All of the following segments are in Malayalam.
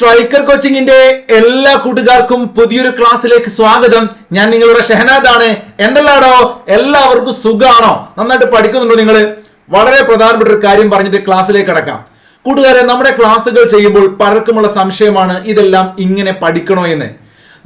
സ്ട്രൈക്കർ കോച്ചിങ്ങിന്റെ എല്ലാ കൂട്ടുകാർക്കും പുതിയൊരു ക്ലാസ്സിലേക്ക് സ്വാഗതം. ഞാൻ നിങ്ങളുടെ ഷെഹനാദാണ്. എന്തല്ലാടോ? എല്ലാവർക്കും സുഖമാണോ നന്നായിട്ട് പഠിക്കുന്നുണ്ടോ നിങ്ങൾ വളരെ പ്രധാനപ്പെട്ട ഒരു കാര്യം പറഞ്ഞിട്ട് ക്ലാസ്സിലേക്ക് കടക്കാം. കൂട്ടുകാരെ നമ്മുടെ ക്ലാസ്സുകൾ ചെയ്യുമ്പോൾ പലർക്കുമുള്ള സംശയമാണ് ഇതെല്ലാം ഇങ്ങനെ പഠിക്കണോ എന്ന്.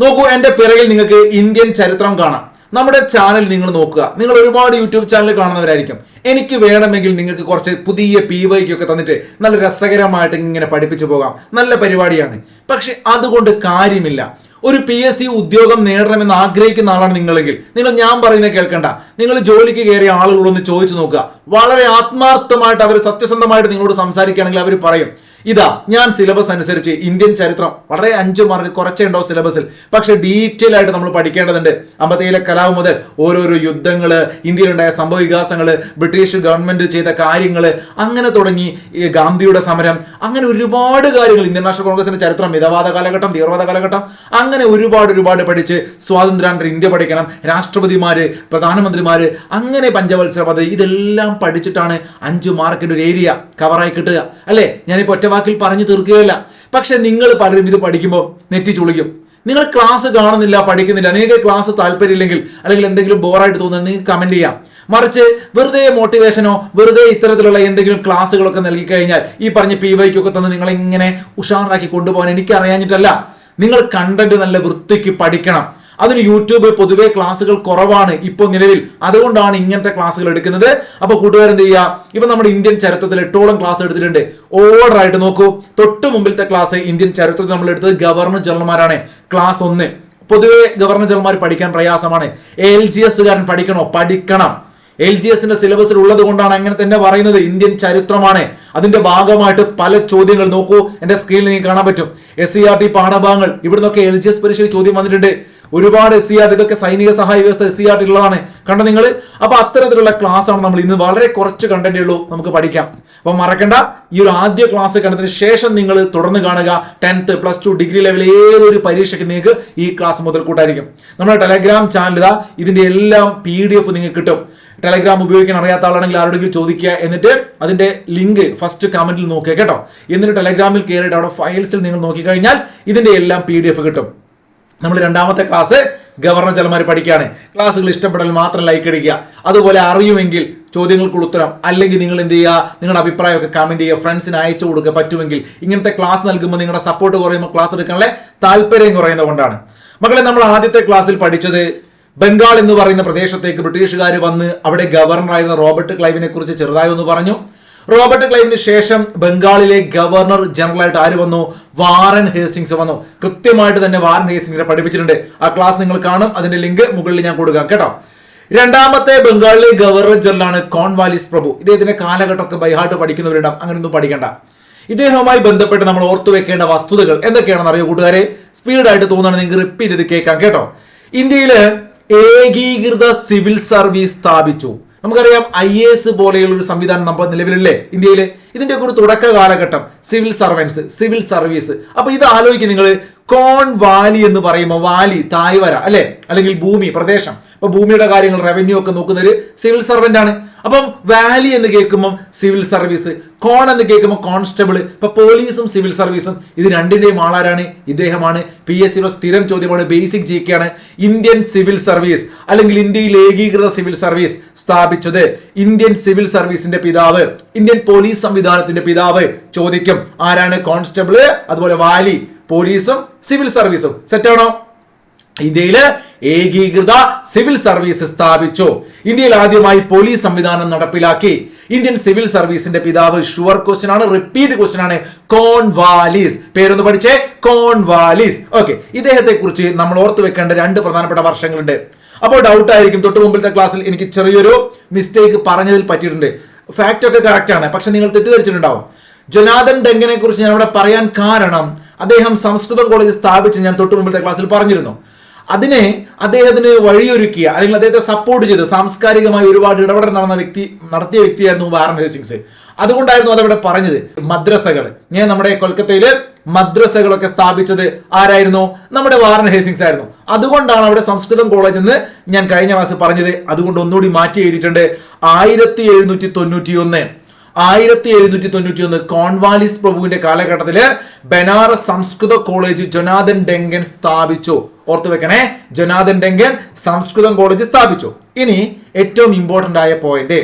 നോക്കൂ എന്റെ പിറകിൽ നിങ്ങൾക്ക് ഇന്ത്യൻ ചരിത്രം കാണാം. നമ്മുടെ ചാനൽ നിങ്ങൾ നോക്കുക. നിങ്ങൾ ഒരുപാട് യൂട്യൂബ് ചാനൽ കാണുന്നവരായിരിക്കും. എനിക്ക് വേണമെങ്കിൽ നിങ്ങൾക്ക് കുറച്ച് പുതിയ പി വൈക്കൊക്കെ തന്നിട്ട് നല്ല രസകരമായിട്ട് ഇങ്ങനെ പഠിപ്പിച്ചു പോകാം. നല്ല പരിപാടിയാണ്. പക്ഷെ അതുകൊണ്ട് കാര്യമില്ല. ഒരു പി എസ് സി ഉദ്യോഗം നേടണമെന്ന് ആഗ്രഹിക്കുന്ന ആളാണ് നിങ്ങളെങ്കിൽ. നിങ്ങൾ ഞാൻ പറയുന്നത് കേൾക്കണ്ട. നിങ്ങൾ ജോലിക്ക് കയറിയ ആളുകളൊന്ന് ചോദിച്ചു നോക്കുക. വളരെ ആത്മാർത്ഥമായിട്ട് അവർ സത്യസന്ധമായിട്ട് നിങ്ങളോട് സംസാരിക്കുകയാണെങ്കിൽ അവർ പറയും. ഇതാ ഞാൻ സിലബസ് അനുസരിച്ച് ഇന്ത്യൻ ചരിത്രം വളരെ അഞ്ചു മാർക്ക് കുറച്ചേ ഉണ്ടാവും സിലബസിൽ പക്ഷെ ഡീറ്റെയിൽ ആയിട്ട് നമ്മൾ പഠിക്കേണ്ടതുണ്ട്. അമ്പത്തേഴിലെ കലാവ് മുതൽ ഓരോരോ യുദ്ധങ്ങൾ ഇന്ത്യയിലുണ്ടായ സംഭവ വികാസങ്ങൾ ബ്രിട്ടീഷ് ഗവൺമെന്റ് ചെയ്ത കാര്യങ്ങൾ അങ്ങനെ തുടങ്ങി ഗാന്ധിയുടെ സമരം അങ്ങനെ ഒരുപാട് കാര്യങ്ങൾ ഇന്ത്യൻ നാഷണൽ കോൺഗ്രസിന്റെ ചരിത്രം മിതവാദ കാലഘട്ടം തീവ്രവാദ കാലഘട്ടം അങ്ങനെ ഒരുപാട് ഒരുപാട് പഠിച്ച് സ്വാതന്ത്ര്യാനന്തര ഇന്ത്യ പഠിക്കണം രാഷ്ട്രപതിമാര് പ്രധാനമന്ത്രിമാര് അങ്ങനെ പഞ്ചവത്സര പദ്ധതി ഇതെല്ലാം പഠിച്ചിട്ടാണ് അഞ്ച് മാർക്കിന്റെ ഒരു ഏരിയ കവറായി കിട്ടുക. അല്ലേ? ഞാനിപ്പോ ഒറ്റ വാക്കിൽ പറഞ്ഞു തീർക്കുകയല്ല. പക്ഷെ നിങ്ങൾ പലരും ഇത് പഠിക്കുമ്പോൾ നെറ്റി ചുളിക്കും. നിങ്ങൾ ക്ലാസ് കാണുന്നില്ല പഠിക്കുന്നില്ല. നിങ്ങൾക്ക് ക്ലാസ് താല്പര്യമില്ലെങ്കിൽ അല്ലെങ്കിൽ എന്തെങ്കിലും ബോറായിട്ട് തോന്നുന്നത് നിങ്ങൾക്ക് കമന്റ് ചെയ്യാം. മറിച്ച് വെറുതെ മോട്ടിവേഷനോ വെറുതെ ഇത്തരത്തിലുള്ള എന്തെങ്കിലും ക്ലാസ്സുകളൊക്കെ നൽകി കഴിഞ്ഞാൽ ഈ പറഞ്ഞ പി വൈക്കൊക്കെ തന്ന് നിങ്ങളെ ഇങ്ങനെ ഉഷാറാക്കി കൊണ്ടുപോകാൻ എനിക്ക് അറിയാഞ്ഞിട്ടല്ല നിങ്ങൾ കണ്ടന്റ് നല്ല വൃത്തിക്ക് പഠിക്കണം. അതിന് യൂട്യൂബിൽ പൊതുവേ ക്ലാസ്സുകൾ കുറവാണ് ഇപ്പോൾ നിലവിൽ. അതുകൊണ്ടാണ് ഇങ്ങനത്തെ ക്ലാസ്സുകൾ എടുക്കുന്നത്. അപ്പോൾ കൂട്ടുകാർ എന്ത് ചെയ്യുക? ഇപ്പൊ നമ്മുടെ ഇന്ത്യൻ ചരിത്രത്തിൽ എട്ടോളം ക്ലാസ് എടുത്തിട്ടുണ്ട്. ഓർഡർ ആയിട്ട് നോക്കൂ. തൊട്ട് മുമ്പിലത്തെ ക്ലാസ് ഇന്ത്യൻ ചരിത്രത്തിൽ നമ്മൾ എടുത്തത് ഗവർണർ ജനറൽമാരാണ്. ക്ലാസ് ഒന്ന്. പൊതുവെ ഗവർണർ ജനറൽമാർ പഠിക്കാൻ പ്രയാസമാണ്. എൽ ജി എസ്സുകാരൻ പഠിക്കണോ? പഠിക്കണം. എൽ ജി എസിന്റെ സിലബസിൽ ഉള്ളത് കൊണ്ടാണ് അങ്ങനെ തന്നെ പറയുന്നത്. ഇന്ത്യൻ ചരിത്രമാണ്. അതിന്റെ ഭാഗമായിട്ട് പല ചോദ്യങ്ങൾ നോക്കൂ. എന്റെ സ്ക്രീനിൽ നിങ്ങൾക്ക് കാണാൻ പറ്റും. എസ് സി ആർ ടി പാഠഭാഗങ്ങൾ. ഇവിടുന്നൊക്കെ എൽ ജി എസ് പരീക്ഷയിൽ ചോദ്യം വന്നിട്ടുണ്ട്. ഒരുപാട് എസ് സി ആർ ഇതൊക്കെ സൈനിക സഹായ വ്യവസ്ഥ എസ് സി ആർ ഉള്ളതാണ് കണ്ട നിങ്ങൾ അപ്പൊ അത്തരത്തിലുള്ള ക്ലാസ് ആണ് നമ്മൾ ഇന്ന് വളരെ കുറച്ച് കണ്ടന്റേ ഉള്ളൂ നമുക്ക് പഠിക്കാം. അപ്പൊ മറക്കണ്ട ഈ ഒരു ആദ്യ ക്ലാസ് കണ്ടതിന് ശേഷം നിങ്ങൾ തുടർന്ന് കാണുക tenth plus two degree level ഏതൊരു പരീക്ഷയ്ക്ക് നിങ്ങൾക്ക് ഈ ക്ലാസ് മുതൽ കൂട്ടായിരിക്കും. നമ്മുടെ ടെലഗ്രാം ചാനൽ ഇതാ ഇതിന്റെ എല്ലാം പി ഡി എഫ് നിങ്ങൾക്ക് കിട്ടും. ടെലഗ്രാം ഉപയോഗിക്കാൻ അറിയാത്ത ആളാണെങ്കിൽ ആരോടെങ്കിലും ചോദിക്കുക എന്നിട്ട് അതിന്റെ ലിങ്ക് ഫസ്റ്റ് കമന്റിൽ നോക്കുക കേട്ടോ. എന്നിട്ട് ടെലഗ്രാമിൽ കയറിയിട്ട് അവിടെ ഫയൽസിൽ നിങ്ങൾ നോക്കിക്കഴിഞ്ഞാൽ ഇതിന്റെ എല്ലാം പി കിട്ടും. നമ്മൾ രണ്ടാമത്തെ ക്ലാസ് ഗവർണർ ചിലമാർ പഠിക്കുകയാണ് ക്ലാസ്സുകൾ ഇഷ്ടപ്പെട്ടാൽ മാത്രം ലൈക്ക് അടിക്കുക അതുപോലെ അറിയുമെങ്കിൽ ചോദ്യങ്ങൾക്ക് ഉത്തരം അല്ലെങ്കിൽ നിങ്ങൾ എന്ത് ചെയ്യുക? നിങ്ങളുടെ അഭിപ്രായമൊക്കെ കമന്റ് ചെയ്യുക. ഫ്രണ്ട്സിന് അയച്ചു കൊടുക്കുക പറ്റുമെങ്കിൽ ഇങ്ങനത്തെ ക്ലാസ് നൽകുമ്പോൾ നിങ്ങളുടെ സപ്പോർട്ട് കുറയുമ്പോൾ ക്ലാസ് എടുക്കാനുള്ള താല്പര്യം കുറയുന്നതുകൊണ്ടാണ് മകളെ നമ്മൾ ആദ്യത്തെ ക്ലാസ്സിൽ പഠിച്ചത് ബംഗാൾ എന്ന് പറയുന്ന പ്രദേശത്തേക്ക് ബ്രിട്ടീഷുകാർ വന്ന് അവിടെ ഗവർണറായിരുന്ന റോബർട്ട് ക്ലൈവിനെ കുറിച്ച് ചെറുതായി ഒന്ന് പറഞ്ഞു. റോബർട്ട് ക്ലൈവിന് ശേഷം ബംഗാളിലെ ഗവർണർ ജനറൽ ആയിട്ട് ആര് വന്നു? വാറൻ ഹേസ്റ്റിങ്സ് വന്നു. കൃത്യമായിട്ട് തന്നെ വാറൻ ഹേസ്റ്റിങ്സിനെ പഠിപ്പിച്ചിട്ടുണ്ട്. ആ ക്ലാസ് നിങ്ങൾ കാണും. അതിന്റെ ലിങ്ക് മുകളിൽ ഞാൻ കൊടുക്കാം കേട്ടോ? രണ്ടാമത്തെ ബംഗാളിലെ ഗവർണർ ജനറലാണ് കോൺവാലിസ് പ്രഭു. ഇദ്ദേഹത്തിന്റെ കാലഘട്ടമൊക്കെ ബൈഹാർട്ട് പഠിക്കുന്നവരുണ്ടാവും. അങ്ങനെയൊന്നും പഠിക്കണ്ട. ഇദ്ദേഹവുമായി ബന്ധപ്പെട്ട് നമ്മൾ ഓർത്തു വെക്കേണ്ട വസ്തുതകൾ എന്തൊക്കെയാണെന്ന് അറിയോ കൂട്ടുകാരെ? സ്പീഡായിട്ട് തോന്നുകയാണ് നിങ്ങൾക്ക് റിപ്പീറ്റ് ചെയ്ത് കേൾക്കാം കേട്ടോ? ഇന്ത്യയിൽ ഏകീകൃത സിവിൽ സർവീസ് സ്ഥാപിച്ചു. നമുക്കറിയാം ഐ എ എസ് പോലെയുള്ള ഒരു സംവിധാനം നമ്മുടെ നിലവിലല്ലേ? ഇന്ത്യയിൽ ഇതിന്റെ ഒരു തുടക്ക കാലഘട്ടം. Civil servants civil service. അപ്പൊ ഇത് ആലോചിക്കും നിങ്ങൾ കോൺ വാലി എന്ന് പറയുമ്പോൾ വാലി തായ്വര അല്ലെ? അല്ലെങ്കിൽ ഭൂമി പ്രദേശം. അപ്പൊ ഭൂമിയുടെ കാര്യങ്ങൾ റവന്യൂ ഒക്കെ നോക്കുന്നൊരു സിവിൽ സർവന്റ് ആണ്. അപ്പം വാലി എന്ന് കേൾക്കുമ്പോൾ സിവിൽ സർവീസ് കോൺ എന്ന് കേൾക്കുമ്പോൾ കോൺസ്റ്റബിൾ ഇപ്പൊ പോലീസും സിവിൽ സർവീസും ഇത് രണ്ടിന്റെയും ആളാരാണ്? ഇദ്ദേഹമാണ്. പി എസ് സിയുടെ സ്ഥിരം ചോദ്യമാണ് ബേസിക് ജി ആണ്. ഇന്ത്യൻ സിവിൽ സർവീസ് അല്ലെങ്കിൽ ഇന്ത്യയിൽ ഏകീകൃത സിവിൽ സർവീസ് സ്ഥാപിച്ചത് ഇന്ത്യൻ സിവിൽ സർവീസിന്റെ പിതാവ് ഇന്ത്യൻ പോലീസ് സംവിധാനത്തിന്റെ പിതാവ് ചോദിക്കും. ആരാണ് കോൺസ്റ്റബിൾ അതുപോലെ വാലി പോലീസും സിവിൽ സർവീസും സെറ്റാണോ ഇന്ത്യയിൽ ഏകീകൃത സിവിൽ സർവീസ് സ്ഥാപിച്ചു. ഇന്ത്യയിൽ ആദ്യമായി പോലീസ് സംവിധാനം നടപ്പിലാക്കി. ഇന്ത്യൻ സിവിൽ സർവീസിന്റെ പിതാവ് ഷുവർ ക്വസ്റ്റ്യൻ ആണ് റിപ്പീറ്റ് ക്വസ്റ്റ്യൻ ആണ്. കോൺവാലിസ് പേരൊന്ന് പഠിച്ചേ. കോൺവാലിസ് ഓക്കെ ഇദ്ദേഹത്തെ കുറിച്ച് നമ്മൾ ഓർത്തു വെക്കേണ്ട രണ്ട് പ്രധാനപ്പെട്ട വർഷങ്ങളുണ്ട്. അപ്പോൾ ഡൗട്ട് ആയിരിക്കും. തൊട്ട് മുമ്പിലത്തെ ക്ലാസ്സിൽ എനിക്ക് ചെറിയൊരു മിസ്റ്റേക്ക് പറഞ്ഞതിൽ പറ്റിയിട്ടുണ്ട്. ഫാക്റ്റ് ഒക്കെ കറക്റ്റ് ആണ്. പക്ഷെ നിങ്ങൾ തെറ്റിദ്ധരിച്ചിട്ടുണ്ടാവും. ജൊനാഥൻ ഡെങ്കിനെ കുറിച്ച് ഞാൻ അവിടെ പറയാൻ കാരണം അദ്ദേഹം സംസ്കൃതം കോളേജ് സ്ഥാപിച്ച് ഞാൻ തൊട്ട് മുമ്പിലത്തെ ക്ലാസ്സിൽ പറഞ്ഞിരുന്നു. അതിനെ അദ്ദേഹത്തിന് വഴിയൊരുക്കിയ അല്ലെങ്കിൽ അദ്ദേഹത്തെ സപ്പോർട്ട് ചെയ്ത് സാംസ്കാരികമായി ഒരുപാട് ഇടപെടൽ നടന്ന വ്യക്തി നടത്തിയ വ്യക്തിയായിരുന്നു വാറൻ ഹേസിങ്സ്. അതുകൊണ്ടായിരുന്നു അതവിടെ പറഞ്ഞത്. മദ്രസകൾ ഞാൻ നമ്മുടെ കൊൽക്കത്തയിൽ മദ്രസകളൊക്കെ സ്ഥാപിച്ചത് ആരായിരുന്നു? നമ്മുടെ വാറൻ ഹേസിങ്സ് ആയിരുന്നു. അതുകൊണ്ടാണ് അവിടെ സംസ്കൃതം കോളേജ് എന്ന് ഞാൻ കഴിഞ്ഞ ക്ലാസ് പറഞ്ഞത്. അതുകൊണ്ട് ഒന്നുകൂടി മാറ്റി എഴുതിയിട്ടുണ്ട്. ആയിരത്തി എഴുന്നൂറ്റി തൊണ്ണൂറ്റി ഒന്ന് ആയിരത്തി എഴുന്നൂറ്റി തൊണ്ണൂറ്റി ഒന്ന് കോൺവാലിസ് പ്രഭുവിന്റെ കാലഘട്ടത്തിൽ ബനാറസ് സംസ്കൃത കോളേജ് ജൊനാഥൻ ഡെങ്കൻ സ്ഥാപിച്ചു. ഓർത്തു വെക്കണേ ജൊനാഥൻ ഡെങ്കൻ സംസ്കൃതം കോളേജ് സ്ഥാപിച്ചു. ഇനി ഏറ്റവും ഇമ്പോർട്ടന്റ് ആയ പോയിന്റ്